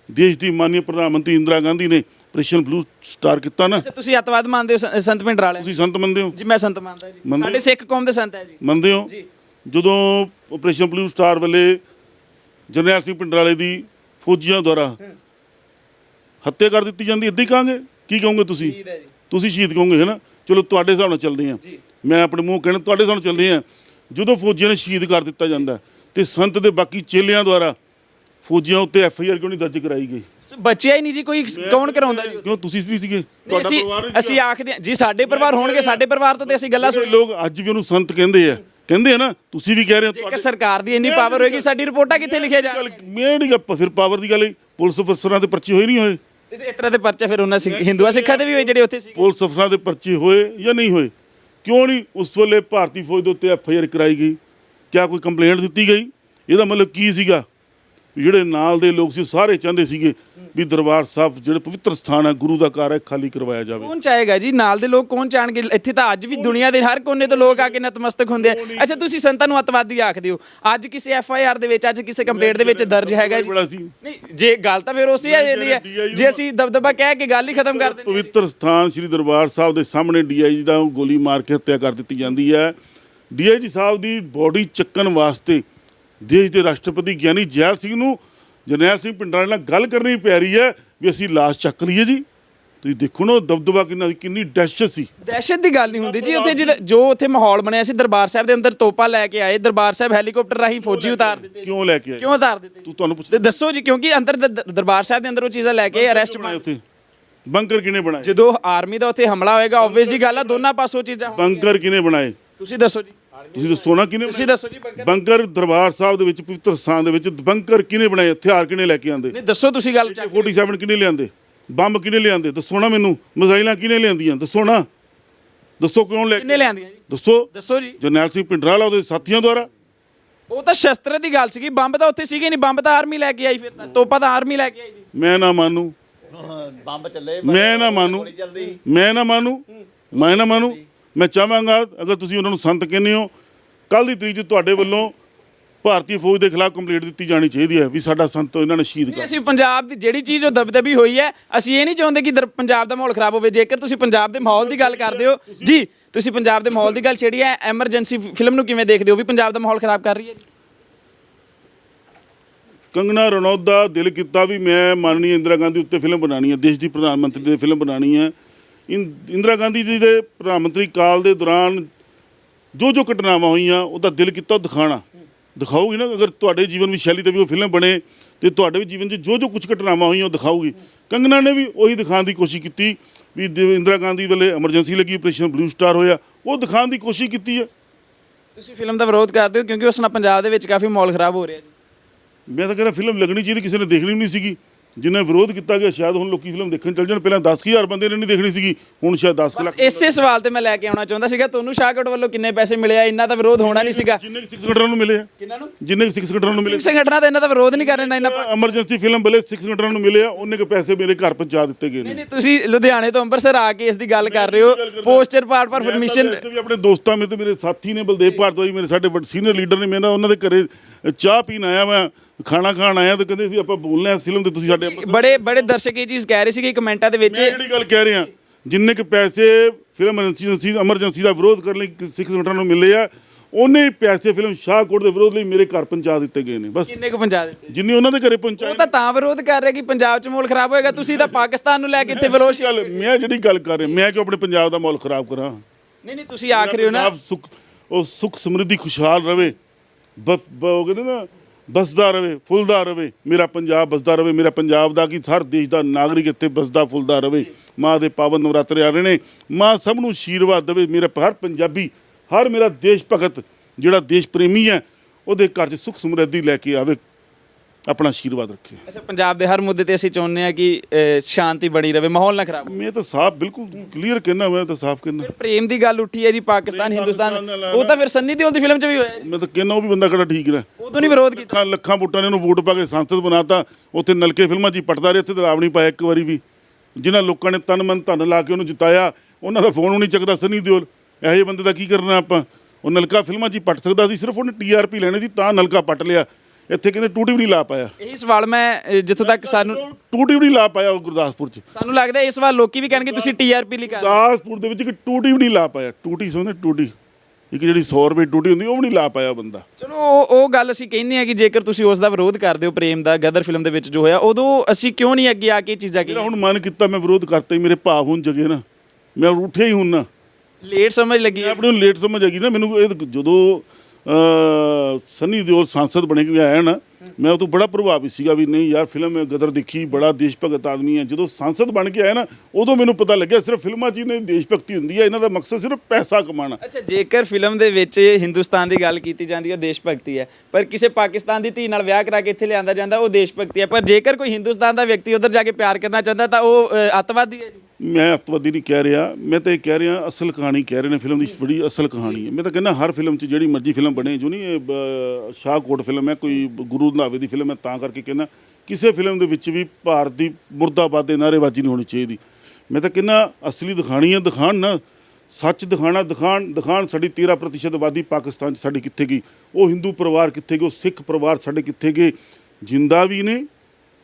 ਦੇਸ਼ ਦੀ ਮਾਨਯ ਪ੍ਰਧਾਨ ਮੰਤਰੀ ਇੰਦਰਾ ਗਾਂਧੀ ਨੇ ਆਪਰੇਸ਼ਨ ਬਲੂ ਸਟਾਰ ਕੀਤਾ ਨਾ। ਤੁਸੀਂ ਅਤਵਾਦ ਮੰਨਦੇ ਹੋ ਸੰਤ ਪਿੰਡਰ ਵਾਲੇ ਤੁਸੀਂ ਸੰਤ ਮੰਨਦੇ ਹੋ? ਜੀ ਮੈਂ ਸੰਤ ਮੰਨਦਾ ਜੀ। ਸਾਡੇ ਸਿੱਖ ਕੌਮ ਦੇ ਸੰਤ ਹੈ ਜੀ। ਮੰਨਦੇ ਹੋ? ਜੀ। ਜਦੋਂ ਆਪਰੇਸ਼ਨ ਬਲੂ ਸਟਾਰ ਵੇਲੇ ਜਰਨੈਲ ਸਿੰਘ ਪਿੰਡਰਾਲੇ ਦੀ ਫੌਜੀਆਂ ਦੁਆਰਾ ਹੱਤਿਆ ਕਰ ਦਿੱਤੀ ਜਾਂਦੀ ਇੱਦਾਂ ਹੀ ਕਹਾਂਗੇ? ਕੀ ਕਹੋਗੇ ਤੁਸੀਂ? ਤੁਸੀਂ ਸ਼ਹੀਦ ਕਹੋਗੇ ਹੈ ਨਾ? ਚਲੋ ਤੁਹਾਡੇ ਹਿਸਾਬ ਨਾਲ ਚੱਲਦੇ ਜੀ। ਮੈਂ ਆਪਣੇ ਮੂੰਹ ਕਹਿਣਾ ਤੁਹਾਡੇ ਹਿਸਾਬ ਨਾਲ ਚੱਲਦੇ ਹਾਂ। ਜਦੋਂ ਫੌਜੀਆਂ ਨੇ ਸ਼ਹੀਦ ਕਰ ਦਿੱਤਾ ਜਾਂਦਾ ਤੇ ਸੰਤ ਦੇ ਬਾਕੀ ਚੇਲਿਆਂ ਦੁਆਰਾ ਫੌਜੀਆਂ ਉੱਤੇ ਐਫ ਆਈ ਆਰ ਕਿਉਂ ਨਹੀਂ ਦਰਜ ਕਰਾਈ ਗਈ? ਬਚਿਆ ਹੀ ਨਹੀਂ ਜੀ ਕੋਈ ਕੌਣ ਕਰਾਉਂਦਾ ਜੀ? ਕਿਉਂ ਤੁਸੀਂ ਵੀ ਸੀਗੇ? ਤੁਹਾਡਾ ਪਰਿਵਾਰ ਅਸੀਂ ਆਖਦੇ ਜੀ ਸਾਡੇ ਪਰਿਵਾਰ ਹੋਣਗੇ ਸਾਡੇ ਪਰਿਵਾਰ ਤੋਂ ਤੇ ਅਸੀਂ ਗੱਲਾਂ ਸੁਣ ਲੋਕ ਅੱਜ ਵੀ ਉਹਨੂੰ ਸੰਤ ਕਹਿੰਦੇ ਆ ਕਹਿੰਦੇ ਆ ਨਾ ਤੁਸੀਂ ਵੀ ਕਹਿ ਰਹੇ ਹੋ ਜੇਕਰ ਸਰਕਾਰ ਦੀ ਇੰਨੀ ਪਾਵਰ ਹੋਏਗੀ ਸਾਡੀ ਰਿਪੋਰਟਾਂ ਕਿੱਥੇ ਲਿਖਿਆ ਜਾ ਗੱਲ ਮੇੜੀ ਗੱਲ ਫਿਰ ਪਾਵਰ ਦੀ ਗੱਲ ਹੈ ਪੁਲਿਸ ਅਫਸਰਾਂ ਦੇ ਪਰਚੇ ਹੋਏ ਨਹੀਂ ਹੋਏ? ਇਸ ਤਰ੍ਹਾਂ ਦੇ ਪਰਚੇ ਫਿਰ ਉਹਨਾਂ ਸਿੱਖ ਹਿੰਦੂਆਂ ਸਿੱਖਾਂ ਦੇ ਵੀ ਹੋਏ ਜਿਹੜੇ ਉੱਥੇ ਸੀ ਪੁਲਿਸ ਅਫਸਰਾਂ ਦੇ ਪਰਚੇ ਹੋਏ ਜਾਂ ਨਹੀਂ ਹੋਏ? ਕਿਉਂ ਨਹੀਂ ਉਸ ਵੇਲੇ ਭਾਰਤੀ ਫੌਜ ਦੇ ਉੱਤੇ ਐਫ ਆਈ ਆਰ ਕਰਾਈ ਗਈ? ਕਿਆ ਕੋਈ ਕੰਪਲੇਂਟ ਦਿੱਤੀ ਗਈ? ਇਹਦਾ ਮਤਲਬ ਕੀ ਸੀਗਾ? ਜਿਹੜੇ ਨਾਲ ਦੇ ਲੋਕ ਸੀ ਸਾਰੇ ਚਾਹੁੰਦੇ ਸੀਗੇ ਵੀ ਦਰਬਾਰ ਸਾਹਿਬ ਜਿਹੜੇ ਪਵਿੱਤਰ ਸਥਾਨ ਹੈ ਗੁਰੂ ਦਾ ਘਰ ਹੈ ਖਾਲੀ ਕਰਵਾਇਆ ਜਾਵੇ। ਕੌਣ ਚਾਹੇਗਾ ਜੀ? ਨਾਲ ਦੇ ਲੋਕ ਕੌਣ ਚਾਹਣਗੇ? ਇੱਥੇ ਤਾਂ ਅੱਜ ਵੀ ਦੁਨੀਆ ਦੇ ਹਰ ਕੋਨੇ ਤੋਂ ਲੋਕ ਆ ਕੇ ਨਤਮਸਤਕ ਹੁੰਦੇ ਆ। ਅੱਛਾ ਤੁਸੀਂ ਸੰਤਾਂ ਨੂੰ ਅਤਵਾਦੀ ਆਖਦੇ ਹੋ। ਅੱਜ ਕਿਸੇ ਐਫ ਆਈ ਆਰ ਦੇ ਵਿੱਚ ਅੱਜ ਕਿਸੇ ਕੰਪਲੇਂਟ ਦੇ ਵਿੱਚ ਦਰਜ ਹੈਗਾ ਜੀ। ਬੜਾ ਸੀ। ਨਹੀਂ ਜੇ ਗੱਲ ਤਾਂ ਫਿਰ ਉਸੇ ਆ ਜਾਂਦੀ ਹੈ ਜੇ ਅਸੀਂ ਦਬਦਬਾ ਕਹਿ ਕੇ ਗੱਲ ਹੀ ਖਤਮ ਕਰ ਦਿੰਦੇ। ਪਵਿੱਤਰ ਸਥਾਨ ਸ੍ਰੀ ਦਰਬਾਰ ਸਾਹਿਬ ਦੇ ਸਾਹਮਣੇ ਡੀਆਈਜੀ ਦਾ ਗੋਲੀ ਮਾਰ ਕੇ ਹੱਤਿਆ ਕਰ ਦਿੱਤੀ ਜਾਂਦੀ ਹੈ। ਡੀਆਈਜੀ ਸਾਹਿਬ ਦੀ ਬੋਡੀ ਚੱਕਣ ਵਾਸਤੇ ਦੇਸ਼ ਦੇ ਰਾਸ਼ਟਰਪਤੀ ਗਿਆਨੀ ਜੈਲ ਸਿੰਘ ਨੂੰ ਜਰਨੈਲ ਸਿੰਘ ਪਿੰਡਰਾਲੇ ਨਾਲ ਗੱਲ ਕਰਨੀ ਪੈ ਰਹੀ ਹੈ ਵੀ ਅਸੀਂ ਲਾਸ਼ ਚੱਕ ਲਈਏ ਜੀ। ਤੁਸੀਂ ਦੇਖੋ ਨਾ ਦਬਦਬਾ ਕਿੰਨਾ ਕਿੰਨੀ ਦਹਿਸ਼ਤ ਸੀ। ਦਹਿਸ਼ਤ ਦੀ ਗੱਲ ਨਹੀਂ ਹੁੰਦੀ ਜੀ ਉੱਥੇ ਜਿਹਦਾ- ਜੋ। ਉੱਥੇ ਮਾਹੌਲ ਬਣਿਆ ਸੀ ਦਰਬਾਰ ਸਾਹਿਬ ਦੇ ਅੰਦਰ ਤੋਪਾ ਲੈ ਕੇ ਆਏ ਦਰਬਾਰ ਸਾਹਿਬ ਹੈਲੀਕਾਪਟਰ ਰਾਹੀਂ ਫੌਜੀ ਉਤਾਰ ਦਿੱਤੇ? ਕਿਉਂ ਲੈ ਕੇ ਆਏ? ਕਿਉਂ ਉਤਾਰ ਦਿੱਤੇ? ਤੂੰ ਤੁਹਾਨੂੰ ਪੁੱਛ ਤੇ ਦੱਸੋ ਜੀ ਕਿਉਂਕਿ ਅੰਦਰ ਦਰਬਾਰ ਸਾਹਿਬ ਦੇ ਅੰਦਰ ਉਹ ਚੀਜ਼ਾਂ ਲੈ ਕੇ ਅਰੈਸਟ ਬਣਾਏ ਉੱਥੇ? ਬੰਕਰ ਕਿਨੇ ਬਣਾਏ? ਜਦੋਂ ਆਰਮੀ ਦਾ ਉੱਥੇ ਹਮਲਾ ਹੋਏਗਾ ਆਬਵੀਅਸ ਜੀ ਗੱਲ ਆ ਦੋਨਾਂ ਪਾਸੋਂ ਚੀਜ਼ਾਂ। ਬੰਕਰ ਕਿਨੇ ਬਣਾਏ? ਤੁਸੀਂ ਦੱਸੋ ਜੀ। ਤੁਸੀਂ ਦੱਸੋ ਨਾ ਕਿਨੇ ਤੁਸੀਂ ਦੱਸੋ ਜੀ ਬੰਕਰ। ਬੰਕਰ ਦਰਬਾਰ ਸਾਹਿਬ ਦੇ ਵਿੱਚ ਪਵਿੱਤਰ ਸਥਾਨ ਦੇ ਵਿੱਚ ਬੰਕਰ ਕਿਨੇ ਬਣਾਏ? ਹਥਿਆਰ ਕਿਨੇ ਲੈ ਕੇ ਆਂਦੇ ਨਹੀਂ ਦੱਸੋ ਤੁਸੀਂ ਗੱਲ ਚੱਕ 47 ਕਿਨੇ ਲਿਆਂਦੇ? ਬੰਬ ਕਿਨੇ ਲਿਆਂਦੇ? ਦੱਸੋ ਨਾ ਮੈਨੂੰ। ਮਿਜ਼ਾਈਲਾਂ ਕਿਨੇ ਲਿਆਂਦੀਆਂ? ਦੱਸੋ ਨਾ। ਦੱਸੋ ਕਿਉਂ ਲੈ ਕਿੰਨੇ ਲਿਆਂਦੀਆਂ ਜੀ? ਦੱਸੋ। ਦੱਸੋ ਜੀ। ਜਰਨੈਲ ਸਿੰਘ ਪਿੰਡਰਾਲਾ ਉਹਦੇ ਸਾਥੀਆਂ ਦੁਆਰਾ। ਉਹ ਤਾਂ ਸ਼ਸਤਰ ਦੀ ਗੱਲ ਸੀਗੀ। ਬੰਬ ਤਾਂ ਉੱਥੇ ਸੀਗੇ ਨਹੀਂ। ਬੰਬ ਤਾਂ ਆਰਮੀ ਲੈ ਕੇ ਆਈ ਫਿਰ ਤਾਂ। ਤੋਪਾ ਤਾਂ ਆਰਮੀ ਲੈ ਕੇ ਆਈ ਜੀ। ਮੈਂ ਨਾ ਮੰਨੂ। ਬੰਬ ਚੱਲੇ। ਮੈਂ ਨਾ ਮੰਨੂ। ਮੈਂ ਨਾ ਮੰਨੂ। ਮੈਂ ਨਾ ਮੰਨੂ। ਮੈਂ ਚਾਹਾਂਗਾ ਅਗਰ ਤੁਸੀਂ ਉਹਨਾਂ ਨੂੰ ਸੰਤ ਕਹਿੰਦੇ ਹੋ ਕੱਲ ਦੀ ਤਰੀਕ ਤੁਹਾਡੇ ਵੱਲੋਂ ਭਾਰਤੀ ਫੌਜ ਦੇ ਖਿਲਾਫ ਕੰਪਲੇਂਟ ਦਿੱਤੀ ਜਾਣੀ ਚਾਹੀਦੀ ਹੈ ਵੀ ਸਾਡਾ ਸੰਤ ਇਹਨਾਂ ਨੇ ਸ਼ਹੀਦ ਕਰ ਅਸੀਂ ਪੰਜਾਬ ਦੀ ਜਿਹੜੀ ਚੀਜ਼ ਉਹ ਦਬਦਬੀ ਹੋਈ ਹੈ ਅਸੀਂ ਇਹ ਨਹੀਂ ਚਾਹੁੰਦੇ ਕਿ ਦਰ- ਪੰਜਾਬ ਦਾ ਮਾਹੌਲ ਖਰਾਬ ਹੋਵੇ। ਜੇਕਰ ਤੁਸੀਂ ਪੰਜਾਬ ਦੇ ਮਾਹੌਲ ਦੀ ਗੱਲ ਕਰਦੇ ਹੋ ਜੀ ਤੁਸੀਂ ਪੰਜਾਬ ਦੇ ਮਾਹੌਲ ਦੀ ਗੱਲ ਛੇੜੀ ਹੈ ਐਮਰਜੈਂਸੀ ਫਿਲਮ ਨੂੰ ਕਿਵੇਂ ਦੇਖਦੇ ਹੋ? ਵੀ ਪੰਜਾਬ ਦਾ ਮਾਹੌਲ ਖਰਾਬ ਕਰ ਰਹੀ ਹੈ ਕੰਗਨਾ ਰਣੌਤ ਦਾ ਦਿਲ ਕੀਤਾ ਵੀ ਮੈਂ ਮਾਨਨੀ ਇੰਦਰਾ ਗਾਂਧੀ ਉੱਤੇ ਫਿਲਮ ਬਣਾਣੀ ਹੈ ਦੇਸ਼ ਦੀ ਪ੍ਰਧਾਨ ਮੰਤਰੀ ਦੇ ਫਿਲਮ ਬਣਾਣੀ ਹੈ। ਇੰਦਰਾ ਗਾਂਧੀ ਜੀ ਦੇ ਪ੍ਰਧਾਨ ਮੰਤਰੀ ਕਾਲ ਦੇ ਦੌਰਾਨ ਜੋ ਜੋ ਘਟਨਾਵਾਂ ਹੋਈਆਂ ਉਹਦਾ ਦਿਲ ਕੀਤਾ ਦਿਖਾਣਾ। ਦਿਖਾਊਗੀ ਨਾ ਅਗਰ ਤੁਹਾਡੇ ਜੀਵਨ ਵਿੱਚ ਸ਼ੈਲੀ ਤੇ ਵੀ ਉਹ ਫਿਲਮ ਬਣੇ ਤੇ ਤੁਹਾਡੇ ਵੀ ਜੀਵਨ 'ਚ ਜੋ ਜੋ ਕੁਝ ਘਟਨਾਵਾਂ ਹੋਈਆਂ ਉਹ ਦਿਖਾਊਗੀ। ਕੰਗਨਾ ਨੇ ਵੀ ਉਹੀ ਦਿਖਾਉਣ ਦੀ ਕੋਸ਼ਿਸ਼ ਕੀਤੀ ਵੀ ਇੰਦਰਾ ਗਾਂਧੀ ਵੇਲੇ ਐਮਰਜੈਂਸੀ ਲੱਗੀ ਆਪਰੇਸ਼ਨ ਬਲੂ ਸਟਾਰ ਹੋਇਆ ਉਹ ਦਿਖਾਉਣ ਦੀ ਕੋਸ਼ਿਸ਼ ਕੀਤੀ ਹੈ। ਤੁਸੀਂ ਫਿਲਮ ਦਾ ਵਿਰੋਧ ਕਰਦੇ ਹੋ ਕਿਉਂਕਿ ਉਸ ਨਾਲ ਪੰਜਾਬ ਦੇ ਵਿੱਚ ਕਾਫੀ ਮਾਹੌਲ ਖਰਾਬ ਹੋ ਰਿਹਾ ਜੀ। ਮੈਂ ਤਾਂ ਕਹਿੰਦਾ ਫਿਲਮ ਲੱਗਣੀ ਚਾਹੀਦੀ ਕਿਸੇ ਨੇ ਦੇਖਣੀ ਵੀ ਨਹੀਂ ਸੀਗੀ। ਜਿੰਨੇ ਵਿਰੋਧ ਕੀਤਾ ਗਿਆ ਸ਼ਾਇਦ ਹੁਣ ਲੋਕੀ ਫਿਲਮ ਦੇਖਣ ਚੱਲ ਜਾਣ। ਪਹਿਲਾਂ 10000 ਬੰਦੇ ਨੇ ਨਹੀਂ ਦੇਖਣੀ ਸੀਗੀ ਹੁਣ ਸ਼ਾਇਦ 10 ਬਸ ਲੱਖ ਇਸੇ ਸਵਾਲ ਤੇ ਮੈਂ ਲੈ ਕੇ ਆਉਣਾ ਚਾਹੁੰਦਾ ਸੀਗਾ। ਤੁਹਾਨੂੰ ਸ਼ਾਹਕੋਟ ਵੱਲੋਂ ਕਿੰਨੇ ਪੈਸੇ ਮਿਲੇ ਆ? ਇੰਨਾ ਤਾਂ ਵਿਰੋਧ ਹੋਣਾ ਨਹੀਂ ਸੀਗਾ। ਜਿੰਨੇ ਸਿੱਖ ਸੰਗਠਨਾਂ ਨੂੰ ਮਿਲੇ ਆ। ਕਿੰਨਾਂ ਨੂੰ? ਜਿੰਨੇ ਸਿੱਖ ਸੰਗਠਨਾਂ ਨੂੰ ਮਿਲੇ। ਸਿੰਘ ਸੰਗਠਨਾਂ ਦਾ ਇੰਨਾ ਤਾਂ ਵਿਰੋਧ ਨਹੀਂ ਕਰ ਰਹੇ ਨਾ ਇੰਨਾ ਐਮਰਜੈਂਸੀ ਫਿਲਮ ਬਲੇ ਸਿੱਖ ਸੰਗਠਨਾਂ ਨੂੰ ਮਿਲੇ ਆ ਉਹਨੇ ਕੇ ਪੈਸੇ ਮੇਰੇ ਘਰ ਪਹੁੰਚਾ ਦਿੱਤੇ ਗਏ ਨੇ। ਨਹੀਂ ਤੁਸੀਂ ਲੁਧਿਆਣੇ ਤੋਂ ਅੰਮ੍ਰਿਤਸਰ ਆ ਕੇ ਇਸ ਦੀ ਗੱਲ ਕਰ ਰਹੇ ਹੋ। ਪੋਸਟਰ ਪਾਰਟ ਪਰ ਪਰਮਿਸ਼ਨ ਵੀ ਆਪਣੇ ਦੋਸਤਾਂ ਤੇ ਮੇਰੇ ਸਾਥੀ ਨੇ ਬਲਦੇਵ ਭਾਰਦਵਾਜ ਮੇਰੇ ਸਾਡੇ ਸੀਨੀਅਰ ਲੀਡਰ ਨੇ ਮੈਂ ਉਹਨਾਂ ਦੇ ਘਰੇ ਚਾਹ ਪੀਣ ਆਇਆ ਮੈਂ ਖਾਣਾ ਖਾਣ ਆਇਆ ਤੇ ਕਹਿੰਦੇ ਸੀ ਆਪਾਂ ਬੋਲਨੇ ਆ ਫਿਲਮ ਤੇ ਤੁਸੀਂ ਸਾਡੇ ਬੜੇ ਬੜੇ ਦਰਸ਼ਕ ਇਹ ਚੀਜ਼ ਕਹਿ ਰਹੇ ਸੀਗੇ ਕਮੈਂਟਾਂ ਦੇ ਵਿੱਚ। ਮੈਂ ਜਿਹੜੀ ਗੱਲ ਕਹਿ ਰਿਹਾ ਜਿੰਨੇ ਕੁ ਪੈਸੇ ਫਿਲਮ ਐਮਰਜੈਂਸੀ ਐਮਰਜੈਂਸੀ ਦਾ ਵਿਰੋਧ ਕਰਨ ਲਈ ਸਿੱਖ ਸੰਗਠਨਾਂ ਨੂੰ ਮਿਲੇ ਆ ਉਹਨੇ ਹੀ ਪੈਸੇ ਫਿਲਮ ਸ਼ਾਹਕੋਟ ਦੇ ਵਿਰੋਧ ਲਈ ਮੇਰੇ ਘਰ ਪਹੁੰਚਾ ਦਿੱਤੇ ਗਏ ਨੇ ਬਸ। ਕਿੰਨੇ ਕੁ ਪਹੁੰਚਾ ਦਿੱਤੇ? ਜਿੰਨੇ ਉਹਨਾਂ ਦੇ ਘਰੇ ਉਹ ਪਹੁੰਚਾਏ ਤਾਂ ਤਾਂ ਵਿਰੋਧ ਕਰ ਰਹੇ ਕਿ ਪੰਜਾਬ 'ਚ ਮਾਹੌਲ ਖਰਾਬ ਹੋਏਗਾ ਤੁਸੀਂ ਤਾਂ ਪਾਕਿਸਤਾਨ ਨੂੰ ਲੈ ਕੇ ਇੱਥੇ ਵਿਰੋਧ ਗੱਲ ਮੈਂ ਜਿਹੜੀ ਗੱਲ ਕਰ ਰਿਹਾ ਮੈਂ ਕਿਉਂ ਆਪਣੇ ਪੰਜਾਬ ਦਾ ਮਾਹੌਲ ਖਰਾਬ ਕਰਾਂ? ਨਹੀਂ ਨਹੀਂ ਤੁਸੀਂ ਆਖ ਰਹੇ ਹੋ ਨਾ। ਪੰਜਾਬ ਸੁਖ ਉਹ ਸੁਖ ਸਮਰਿੱਧੀ ਖੁਸ਼ਹਾਲ ਰਵੇ। ਬ- ਬ- ਉਹ ਕਹਿੰਦੇ ਨਾ ਬਸਦਾ ਰਵੇ, ਫੁੱਲਦਾ ਰਵੇ, ਮੇਰਾ ਪੰਜਾਬ ਬਸਦਾ ਰਵੇ, ਮੇਰਾ ਪੰਜਾਬ ਦਾ ਕੀ, ਹਰ ਦੇਸ਼ ਦਾ ਨਾਗਰਿਕ ਇੱਥੇ ਬਸਦਾ, ਫੁੱਲਦਾ ਰਵੇ। ਮਾਂ ਦੇ ਪਾਵਨ ਨਵਰਾਤਰੇ ਆ ਰਹੇ ਨੇ, ਮਾਂ ਸਭ ਨੂੰ ਆਸ਼ੀਰਵਾਦ ਦੇਵੇ, ਮੇਰਾ ਹਰ ਪੰਜਾਬੀ, ਹਰ ਮੇਰਾ ਦੇਸ਼ ਭਗਤ, ਜਿਹੜਾ ਦੇਸ਼ ਪ੍ਰੇਮੀ ਹੈ, ਉਹਦੇ ਘਰ 'ਚ ਸੁਖ ਸਮਰਿੱਧੀ ਲੈ ਕੇ ਆਵੇ। ਆਪਣਾ ਆਸ਼ੀਰਵਾਦ ਰੱਖੇ। ਅੱਛਾ ਪੰਜਾਬ ਦੇ ਹਰ ਮੁੱਦੇ ਤੇ ਅਸੀਂ ਚਾਹੁੰਦੇ ਆ ਕਿ ਸ਼ਾਂਤੀ ਬਣੀ ਰਵੇ ਮਾਹੌਲ ਨਾ ਖਰਾਬ ਹੋਵੇ। ਮੈਂ ਤਾਂ ਸਾਫ਼ ਬਿਲਕੁਲ ਕਲੀਅਰ ਕਹਿਣਾ ਮੈਂ ਤਾਂ ਸਾਫ਼ ਕਹਿਣਾ ਫਿਰ ਪ੍ਰੇਮ ਦੀ ਗੱਲ ਉੱਠੀ ਹੈ ਜੀ ਪਾਕਿਸਤਾਨ ਪ੍ਰੇਮ ਹਿੰਦੁਸਤਾਨ। ਪਾਕਿਸਤਾਨ ਨਾਲ ਉਹ ਤਾਂ ਫਿਰ ਸੰਨੀ ਦਿਓਲ ਦੀ ਫਿਲਮ 'ਚ ਵੀ ਹੋਇਆ ਜੀ। ਮੈਂ ਤਾਂ ਕਹਿਣਾ ਉਹ ਵੀ ਬੰਦਾ ਕਿਹੜਾ ਠੀਕ ਨੇ ਉਦੋਂ ਨਹੀਂ ਵਿਰੋਧ ਕੀਤਾ। ਲੱਖਾਂ ਲੱਖਾਂ ਵੋਟਾਂ ਨੇ ਉਹਨੂੰ ਵੋਟ ਪਾ ਕੇ ਸੰਸਦ ਬਣਾਤਾ ਉੱਥੇ ਨਲਕੇ ਫਿਲਮਾਂ 'ਚ ਹੀ ਪਟਦਾ ਰਿਹਾ ਇੱਥੇ ਤਾਂ ਆਵ ਨਹੀਂ ਪਾਇਆ ਇੱਕ ਵਾਰੀ ਵੀ। ਜਿਨ੍ਹਾਂ ਲੋਕਾਂ ਨੇ ਤਨ ਮਨ ਧਨ ਲਾ ਕੇ ਉਹਨੂੰ ਜਿਤਾਇਆ ਉਹਨਾਂ ਦਾ ਫੋਨ ਉਹ ਨਹੀਂ ਚੱਕਦਾ ਸਨੀ ਦਿਓਲ। ਇਹੋ ਜਿਹੇ ਬੰਦੇ ਦਾ ਕੀ ਕਰਨਾ ਆਪਾਂ? ਉਹ ਨਲਕਾ ਫਿਲਮਾਂ 'ਚ ਹੀ ਪਟ ਸਕਦਾ ਸੀ ਸਿਰਫ ਉਹਨੇ ਟੀਆਰਪੀ ਲੈਣੀ ਸੀ ਤਾਂ ਨਲਕਾ ਪਟ ਲਿਆ। ਇੱਥੇ ਕਹਿੰਦੇ ਟੂਟੀ ਵੀ ਨਹੀਂ ਲਾ ਪਾਇਆ। ਇਹੀ ਸਵਾਲ ਮੈਂ ਜਿੱਥੋਂ ਤੱਕ ਸਾਨੂੰ ਟੂਟੀ ਵੀ ਨਹੀਂ ਲਾ ਪਾਇਆ ਉਹ ਗੁਰਦਾਸਪੁਰ 'ਚ। ਸਾਨੂੰ ਲੱਗਦਾ ਇਸ ਵਾਰ ਲੋਕੀ ਵੀ ਕਹਿਣਗੇ ਤੁਸੀਂ ਟੀਆਰਪੀ ਲਈ ਕਰ ਰਹੇ ਹੋ। ਗੁਰਦਾਸਪੁਰ ਦੇ ਵਿੱਚ ਇੱਕ ਟੂਟੀ ਵੀ ਨਹੀਂ ਲਾ ਪਾਇਆ। ਟੂਟੀ ਸਮਝਦੇ ਟੂਟੀ। ਇੱਕ ਜਿਹੜੀ 100 ਰੁਪਏ ਟੂਟੀ ਹੁੰਦੀ ਉਹ ਵੀ ਨਹੀਂ ਲਾ ਪਾਇਆ ਬੰਦਾ। ਚਲੋ ਉਹ ਉਹ ਗੱਲ ਅਸੀਂ ਕਹਿੰਦੇ ਆ ਕਿ ਜੇਕਰ ਤੁਸੀਂ ਉਸ ਦਾ ਵਿਰੋਧ ਕਰਦੇ ਹੋ ਪ੍ਰੇਮ ਦਾ ਗਦਰ ਫਿਲਮ ਦੇ ਵਿੱਚ ਜੋ ਹੋਇਆ ਉਦੋਂ ਅਸੀਂ ਕਿਉਂ ਨਹੀਂ ਅੱਗੇ ਆ ਕੇ ਇਹ ਚੀਜ਼ਾਂ ਮੇਰਾ ਕੀ ਹੁਣ ਮਨ ਕੀਤਾ ਮੈਂ ਵਿਰੋਧ ਕਰਤਾ ਹੀ ਮੇਰੇ ਭਾਵ ਹੁਣ ਜਗੇ ਨਾ। ਮੈਂ ਉੱਠਿਆ ਹੀ ਹੁਣ ਨਾ। ਲੇਟ ਸਮਝ ਲੱਗੀ ਮੈਂ ਆਪਣੇ ਨੂੰ ਲੇਟ ਸਮਝ ਆ ਗਈ ਨਾ ਮੈਨੂੰ ਇਹ ਜਦੋਂ ਸਨੀ ਦਿਓਲ ਸੰਸਦ ਬਣੇ ਕੇ ਆਇਆ ਨਾ ਮੈਂ ਉਹ ਤੋਂ ਬੜਾ ਪ੍ਰਭਾਵਿਤ ਸੀਗਾ ਵੀ ਨਹੀਂ ਯਾਰ ਫਿਲਮ ਗਦਰ ਦੇਖੀ, ਬੜਾ ਦੇਸ਼ ਭਗਤ ਆਦਮੀ ਹੈ। ਜਦੋਂ ਸੰਸਦ ਬਣ ਕੇ ਆਇਆ ਨਾ, ਉਦੋਂ ਮੈਨੂੰ ਪਤਾ ਲੱਗਿਆ ਸਿਰਫ ਫਿਲਮਾਂ 'ਚ ਹੀ ਨਹੀਂ, ਦੇਸ਼ ਭਗਤੀ ਹੁੰਦੀ ਹੈ। ਇਹਨਾਂ ਦਾ ਮਕਸਦ ਸਿਰਫ ਪੈਸਾ ਕਮਾਉਣਾ। ਅੱਛਾ, ਜੇਕਰ ਫਿਲਮ ਦੇ ਵਿੱਚ ਹਿੰਦੁਸਤਾਨ ਦੀ ਗੱਲ ਕੀਤੀ ਜਾਂਦੀ ਹੈ, ਉਹ ਦੇਸ਼ ਭਗਤੀ ਹੈ। ਪਰ ਕਿਸੇ ਪਾਕਿਸਤਾਨ ਦੀ ਧੀ ਨਾਲ ਵਿਆਹ ਕਰਾ ਕੇ ਇੱਥੇ ਲਿਆਂਦਾ ਜਾਂਦਾ, ਉਹ ਦੇਸ਼ ਭਗਤੀ ਹੈ। ਪਰ ਜੇਕਰ ਕੋਈ ਹਿੰਦੁਸਤਾਨ ਦਾ ਵਿਅਕਤੀ ਉਧਰ ਜਾ ਕੇ ਪਿਆਰ ਕਰਨਾ ਚਾਹੁੰਦਾ, ਤਾਂ ਉਹ ਅੱਤਵਾਦੀ ਹੈ ਜੀ। ਮੈਂ ਅੱਤਵਾਦੀ ਨਹੀਂ ਕਹਿ ਰਿਹਾ ਮੈਂ ਤਾਂ ਇਹ ਕਹਿ ਰਿਹਾ ਅਸਲ ਕਹਾਣੀ ਕਹਿ ਰਹੇ ਨੇ ਫਿਲਮ ਦੀ ਬੜੀ ਅਸਲ ਕਹਾਣੀ ਹੈ। ਮੈਂ ਤਾਂ ਕਹਿੰਦਾ ਹਰ ਫਿਲਮ 'ਚ ਜਿਹੜੀ ਮਰਜ਼ੀ ਫਿਲਮ ਬਣੇ ਜੋ ਨਹੀਂ ਸ਼ਾਹਕੋਟ ਫਿਲਮ ਹੈ ਕੋਈ ਗੁਰੂ ਰੰਧਾਵੇ ਦੀ ਫਿਲਮ ਹੈ ਤਾਂ ਕਰਕੇ ਕਹਿੰਦਾ ਕਿਸੇ ਫਿਲਮ ਦੇ ਵਿੱਚ ਵੀ ਭਾਰਤ ਦੀ ਮੁਰਦਾਬਾਦ ਦੇ ਨਾਅਰੇਬਾਜ਼ੀ ਨਹੀਂ ਹੋਣੀ ਚਾਹੀਦੀ। ਮੈਂ ਤਾਂ ਕਹਿੰਦਾ ਅਸਲੀ ਦਿਖਾਣੀ ਹੈ ਦਿਖਾਣ ਨਾ ਸੱਚ ਦਿਖਾਣਾ ਦਿਖਾਣ ਦਿਖਾਣ ਸਾਡੀ 13% ਆਬਾਦੀ ਪਾਕਿਸਤਾਨ 'ਚ ਸਾਡੀ ਕਿੱਥੇ ਗਈ ਉਹ ਹਿੰਦੂ ਪਰਿਵਾਰ ਕਿੱਥੇ ਗਏ ਉਹ ਸਿੱਖ ਪਰਿਵਾਰ ਸਾਡੇ ਕਿੱਥੇ ਗਏ ਜਿੰਦਾ ਵੀ ਨੇ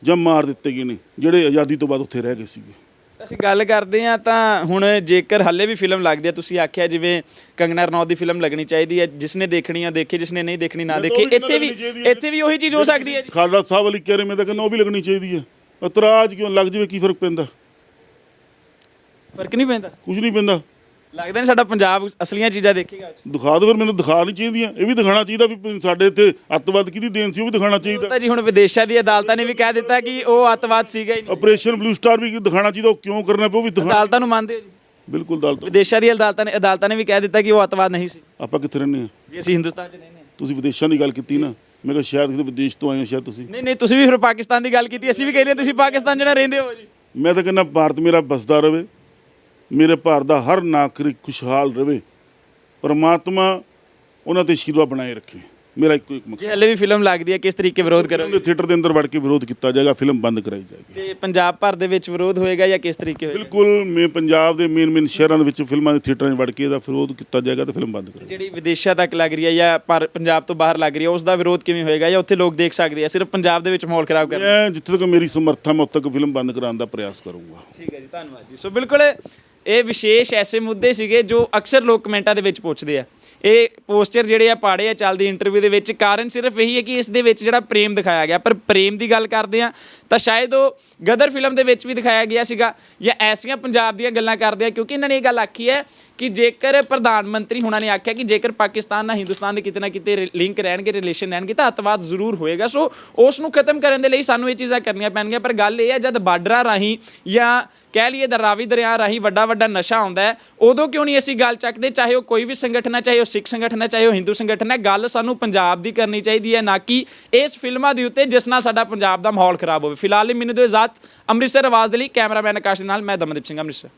ਜਾਂ ਮਾਰ ਦਿੱਤੇ ਗਏ ਨੇ ਜਿਹੜੇ ਆਜ਼ਾਦੀ ਤੋਂ ਬਾਅਦ ਉੱਥੇ ਰਹਿ ਗਏ ਸੀਗੇ। ਅਸੀਂ ਗੱਲ ਕਰਦੇ ਹਾਂ ਤਾਂ ਹੁਣ ਜੇਕਰ ਹੱਲੇ ਵੀ ਫਿਲਮ ਲੱਗਦੀ ਹੈ ਤੁਸੀਂ ਆਖਿਆ ਜਿਵੇਂ ਕੰਗਨਾ ਰਣੌਤ ਦੀ ਫਿਲਮ ਲੱਗਣੀ ਚਾਹੀਦੀ ਹੈ ਜਿਸਨੇ ਦੇਖਣੀ ਆ ਦੇਖੇ ਜਿਸਨੇ ਨਹੀਂ ਦੇਖਣੀ ਨਾ ਦੇਖੇ ਇੱਥੇ ਵੀ। ਇੱਥੇ ਵੀ ਉਹੀ ਚੀਜ਼ ਹੋ ਸਕਦੀ ਹੈ ਜੀ। ਖਾਲੜਾ ਸਾਹਿਬ ਵਾਲੀ ਕਹਿ ਰਹੇ ਮੈਂ ਤਾਂ ਕਹਿੰਦਾ ਉਹ ਵੀ ਲੱਗਣੀ ਚਾਹੀਦੀ ਹੈ। ਇਤਰਾਜ਼ ਕਿਉਂ? ਲੱਗ ਜਾਵੇ ਕੀ ਫ਼ਰਕ ਪੈਂਦਾ? ਫ਼ਰਕ ਨਹੀਂ ਪੈਂਦਾ। ਕੁਝ ਨਹੀਂ ਪੈਂਦਾ। ਲੱਗਦਾ ਨਹੀਂ ਸਾਡਾ ਪੰਜਾਬ ਅਸਲੀਆਂ ਚੀਜ਼ਾਂ ਦੇਖੇਗਾ ਅੱਜ। ਦਿਖਾ ਦਿਓ ਫਿਰ ਮੈਨੂੰ ਦਿਖਾ ਨਹੀਂ ਚਾਹੀਦੀਆਂ। ਇਹ ਵੀ ਦਿਖਾਣਾ ਚਾਹੀਦਾ ਵੀ ਸਾਡੇ ਇੱਥੇ ਅੱਤਵਾਦ ਕਿਹਦੀ ਦੇਣ ਸੀ ਉਹ ਵੀ ਦਿਖਾਣਾ ਚਾਹੀਦਾ ਤਾਂ ਜੀ ਹੁਣ ਵਿਦੇਸ਼ਾਂ ਦੀ ਅਦਾਲਤਾਂ ਨੇ ਵੀ ਕਹਿ ਦਿੱਤਾ ਕਿ ਉਹ ਅੱਤਵਾਦ ਸੀਗਾ ਹੀ ਨਹੀਂ। ਆਪਰੇਸ਼ਨ ਬਲੂ ਸਟਾਰ ਵੀ ਦਿਖਾਣਾ ਚਾਹੀਦਾ ਉਹ ਕਿਉਂ ਕਰਨਾ ਪਿਆ ਉਹ ਵੀ ਦਿਖਾਣਾ ਅਦਾਲਤਾਂ ਨੂੰ ਮੰਨਦੇ ਹੋ ਜੀ? ਬਿਲਕੁਲ ਦਲ ਵਿਦੇਸ਼ਾਂ ਦੀ ਅਦਾਲਤਾਂ ਨੇ ਅਦਾਲਤਾਂ ਨੇ ਵੀ ਕਹਿ ਦਿੱਤਾ ਕਿ ਉਹ ਅੱਤਵਾਦ ਨਹੀਂ ਸੀ। ਆਪਾਂ ਕਿੱਥੇ ਰਹਿੰਦੇ ਆ ਜੀ ਅਸੀਂ ਹਿੰਦੁਸਤਾਨ 'ਚ ਨਹੀਂ ਨੇ ਤੁਸੀਂ ਵਿਦੇਸ਼ਾਂ ਦੀ ਗੱਲ ਕੀਤੀ ਨਾ ਮੈਂ ਕਿਹਾ ਸ਼ਾਇਦ ਕਿਤੇ ਵਿਦੇਸ਼ ਤੋਂ ਆਏ ਹੋ ਸ਼ਾਇਦ ਤੁਸੀਂ ਨਹੀਂ ਨਹੀਂ ਤੁਸੀਂ ਵੀ ਫਿਰ ਪਾਕਿਸਤਾਨ ਦੀ ਗੱਲ ਕੀਤੀ ਅਸੀਂ ਵੀ ਕਹਿੰਦੇ ਤੁਸੀਂ ਪਾਕਿਸਤਾਨ ਜਿਹੜਾ ਰਹਿੰਦੇ ਹੋ ਜੀ। ਮੈਂ ਤਾਂ ਕਹਿੰਦਾ ਭਾਰਤ ਮੇਰਾ ਬਸਦਾ ਰਵੇ ਮੇਰੇ ਭਾਰਤ ਦਾ ਹਰ ਨਾਗਰਿਕ ਖੁਸ਼ਹਾਲ ਰਹੇ ਪਰਮਾਤਮਾ ਉਹਨਾਂ ਤੇ ਆਸ਼ੀਰਵਾਦ ਬਣਾਏ ਰੱਖੇ। ਮੇਰਾ ਇੱਕੋ ਇੱਕ ਮਕਸਦ ਜੇ ਹੱਲੇ ਵੀ ਫਿਲਮ ਲੱਗਦੀ ਹੈ ਕਿਸ ਤਰੀਕੇ ਵਿਰੋਧ ਕਰੋਗੇ? ਥੀਏਟਰ ਦੇ ਅੰਦਰ ਵੜ ਕੇ ਵਿਰੋਧ ਕੀਤਾ ਜਾਏਗਾ ਫਿਲਮ ਬੰਦ ਕਰਾਈ ਜਾਏਗੀ। ਤੇ ਪੰਜਾਬ ਭਰ ਦੇ ਵਿੱਚ ਵਿਰੋਧ ਹੋਏਗਾ ਜਾਂ ਕਿਸ ਤਰੀਕੇ ਹੋਏਗਾ? ਬਿਲਕੁਲ ਮੈਂ ਪੰਜਾਬ ਦੇ ਮੇਨ ਮੇਨ ਸ਼ਹਿਰਾਂ ਦੇ ਵਿੱਚ ਫਿਲਮਾਂ ਦੇ ਥੀਏਟਰਾਂ 'ਚ ਵੜ ਕੇ ਇਹਦਾ ਵਿਰੋਧ ਕੀਤਾ ਜਾਏਗਾ ਤੇ ਫਿਲਮ ਬੰਦ ਕਰਾਈ ਜਿਹੜੀ ਵਿਦੇਸ਼ਾਂ ਤੱਕ ਲੱਗ ਰਹੀ ਹੈ ਜਾਂ ਪਰ ਪੰਜਾਬ ਤੋਂ ਬਾਹਰ ਲੱਗ ਰਹੀ ਹੈ ਉਸ ਦਾ ਵਿਰੋਧ ਕਿਵੇਂ ਹੋਏਗਾ ਜਾਂ ਉੱਥੇ ਲੋਕ ਦੇਖ ਸਕਦੇ ਆ? ਸਿਰਫ ਪੰਜਾਬ ਦੇ ਵਿੱਚ ਮਾਹੌਲ ਖਰਾਬ ਕਰਨਾ ਮੈਂ ਜਿੱਥੇ ਤੱਕ ਮੇਰੀ ਸਮਰੱਥਾ ਮੈਂ ਉੱਥੇ ਤੱਕ ਫਿਲਮ ਬੰਦ ਕਰਾਉਣ ਦਾ ਪ੍ਰਯਾਸ ਕਰੂੰਗਾ। ਠੀਕ ਹੈ ਜੀ ਧੰਨਵਾਦ ਜੀ। ਸੋ ਬਿਲਕੁਲ ਇਹ ਵਿਸ਼ੇਸ਼ ਐਸੇ ਮੁੱਦੇ ਸੀਗੇ ਜੋ ਅਕਸਰ ਲੋਕ ਕਮੈਂਟਾਂ ਦੇ ਵਿੱਚ ਪੁੱਛਦੇ ਆ। ਇਹ ਪੋਸਟਰ ਜਿਹੜੇ ਆ ਪਾੜੇ ਆ ਚੱਲਦੀ ਇੰਟਰਵਿਊ ਦੇ ਵਿੱਚ, ਕਾਰਨ ਸਿਰਫ ਇਹੀ ਹੈ ਕਿ ਇਸ ਦੇ ਵਿੱਚ ਜਿਹੜਾ ਪ੍ਰੇਮ ਦਿਖਾਇਆ ਗਿਆ। ਪਰ ਪ੍ਰੇਮ ਦੀ ਗੱਲ ਕਰਦੇ ਆ ਤਾਂ ਸ਼ਾਇਦ ਉਹ ਗਦਰ ਫਿਲਮ ਦੇ ਵਿੱਚ ਵੀ ਦਿਖਾਇਆ ਗਿਆ ਸੀਗਾ ਜਾਂ ਐਸੀਆਂ ਪੰਜਾਬ ਦੀਆਂ ਗੱਲਾਂ ਕਰਦੇ ਆ, ਕਿਉਂਕਿ ਇਹਨਾਂ ਨੇ ਇਹ ਗੱਲ ਆਖੀ ਹੈ ਕਿ ਜੇਕਰ ਪ੍ਰਧਾਨ ਮੰਤਰੀ ਹੁਣਾਂ ਨੇ ਆਖਿਆ ਕਿ ਜੇਕਰ ਪਾਕਿਸਤਾਨ ਨਾਲ ਹਿੰਦੁਸਤਾਨ ਦੇ ਕਿਤੇ ਨਾ ਕਿਤੇ ਲਿੰਕ ਰਹਿਣਗੇ ਰਿਲੇਸ਼ਨ ਰਹਿਣਗੇ, ਤਾਂ ਅੱਤਵਾਦ ਜ਼ਰੂਰ ਹੋਏਗਾ। ਸੋ ਉਸ ਨੂੰ ਖਤਮ ਕਰਨ ਦੇ ਲਈ ਸਾਨੂੰ ਇਹ ਚੀਜ਼ਾਂ ਕਰਨੀਆਂ ਪੈਣਗੀਆਂ, ਪਰ ਗੱਲ ਇਹ ਹੈ, ਜਦ ਬਾਰਡਰਾਂ ਰਾਹੀਂ ਜਾਂ ਕਹਿ ਲਈਏ ਦਰਾਵੀ ਦਰਿਆ ਰਾਹੀਂ ਵੱਡਾ ਵੱਡਾ ਨਸ਼ਾ ਆਉਂਦਾ ਹੈ, ਉਦੋਂ ਕਿਉਂ ਨਹੀਂ ਅਸੀਂ ਗੱਲ ਚੱਕਦੇ? ਚਾਹੇ ਉਹ ਕੋਈ ਵੀ ਸੰਗਠਨ ਹੈ, ਚਾਹੇ ਉਹ ਸਿੱਖ ਸੰਗਠਨ ਹੈ, ਚਾਹੇ ਉਹ ਹਿੰਦੂ ਸੰਗਠਨ ਹੈ, ਗੱਲ ਸਾਨੂੰ ਪੰਜਾਬ ਦੀ ਕਰਨੀ ਚਾਹੀਦੀ ਹੈ, ਨਾ ਕਿ ਇਸ ਫਿਲਮਾਂ ਦੇ ਉੱਤੇ ਜਿਸ ਨਾਲ ਸਾਡਾ ਪੰਜਾਬ ਦਾ ਮਾਹੌਲ ਖਰਾਬ ਹੋਵੇ। ਫਿਲਹਾਲ ਲਈ ਮੈਨੂੰ ਦਿਓ ਇਜਾਜ਼ਤ। ਅੰਮ੍ਰਿਤਸਰ ਆਵਾਜ਼ ਦੇ ਲਈ ਕੈਮਰਾਮੈਨ ਆਕਾਸ਼ ਦੇ ਨਾਲ, ਮੈਂ ਦਮਨਦੀਪ ਸਿੰਘ ਅੰਮ੍ਰਿਤਸਰ।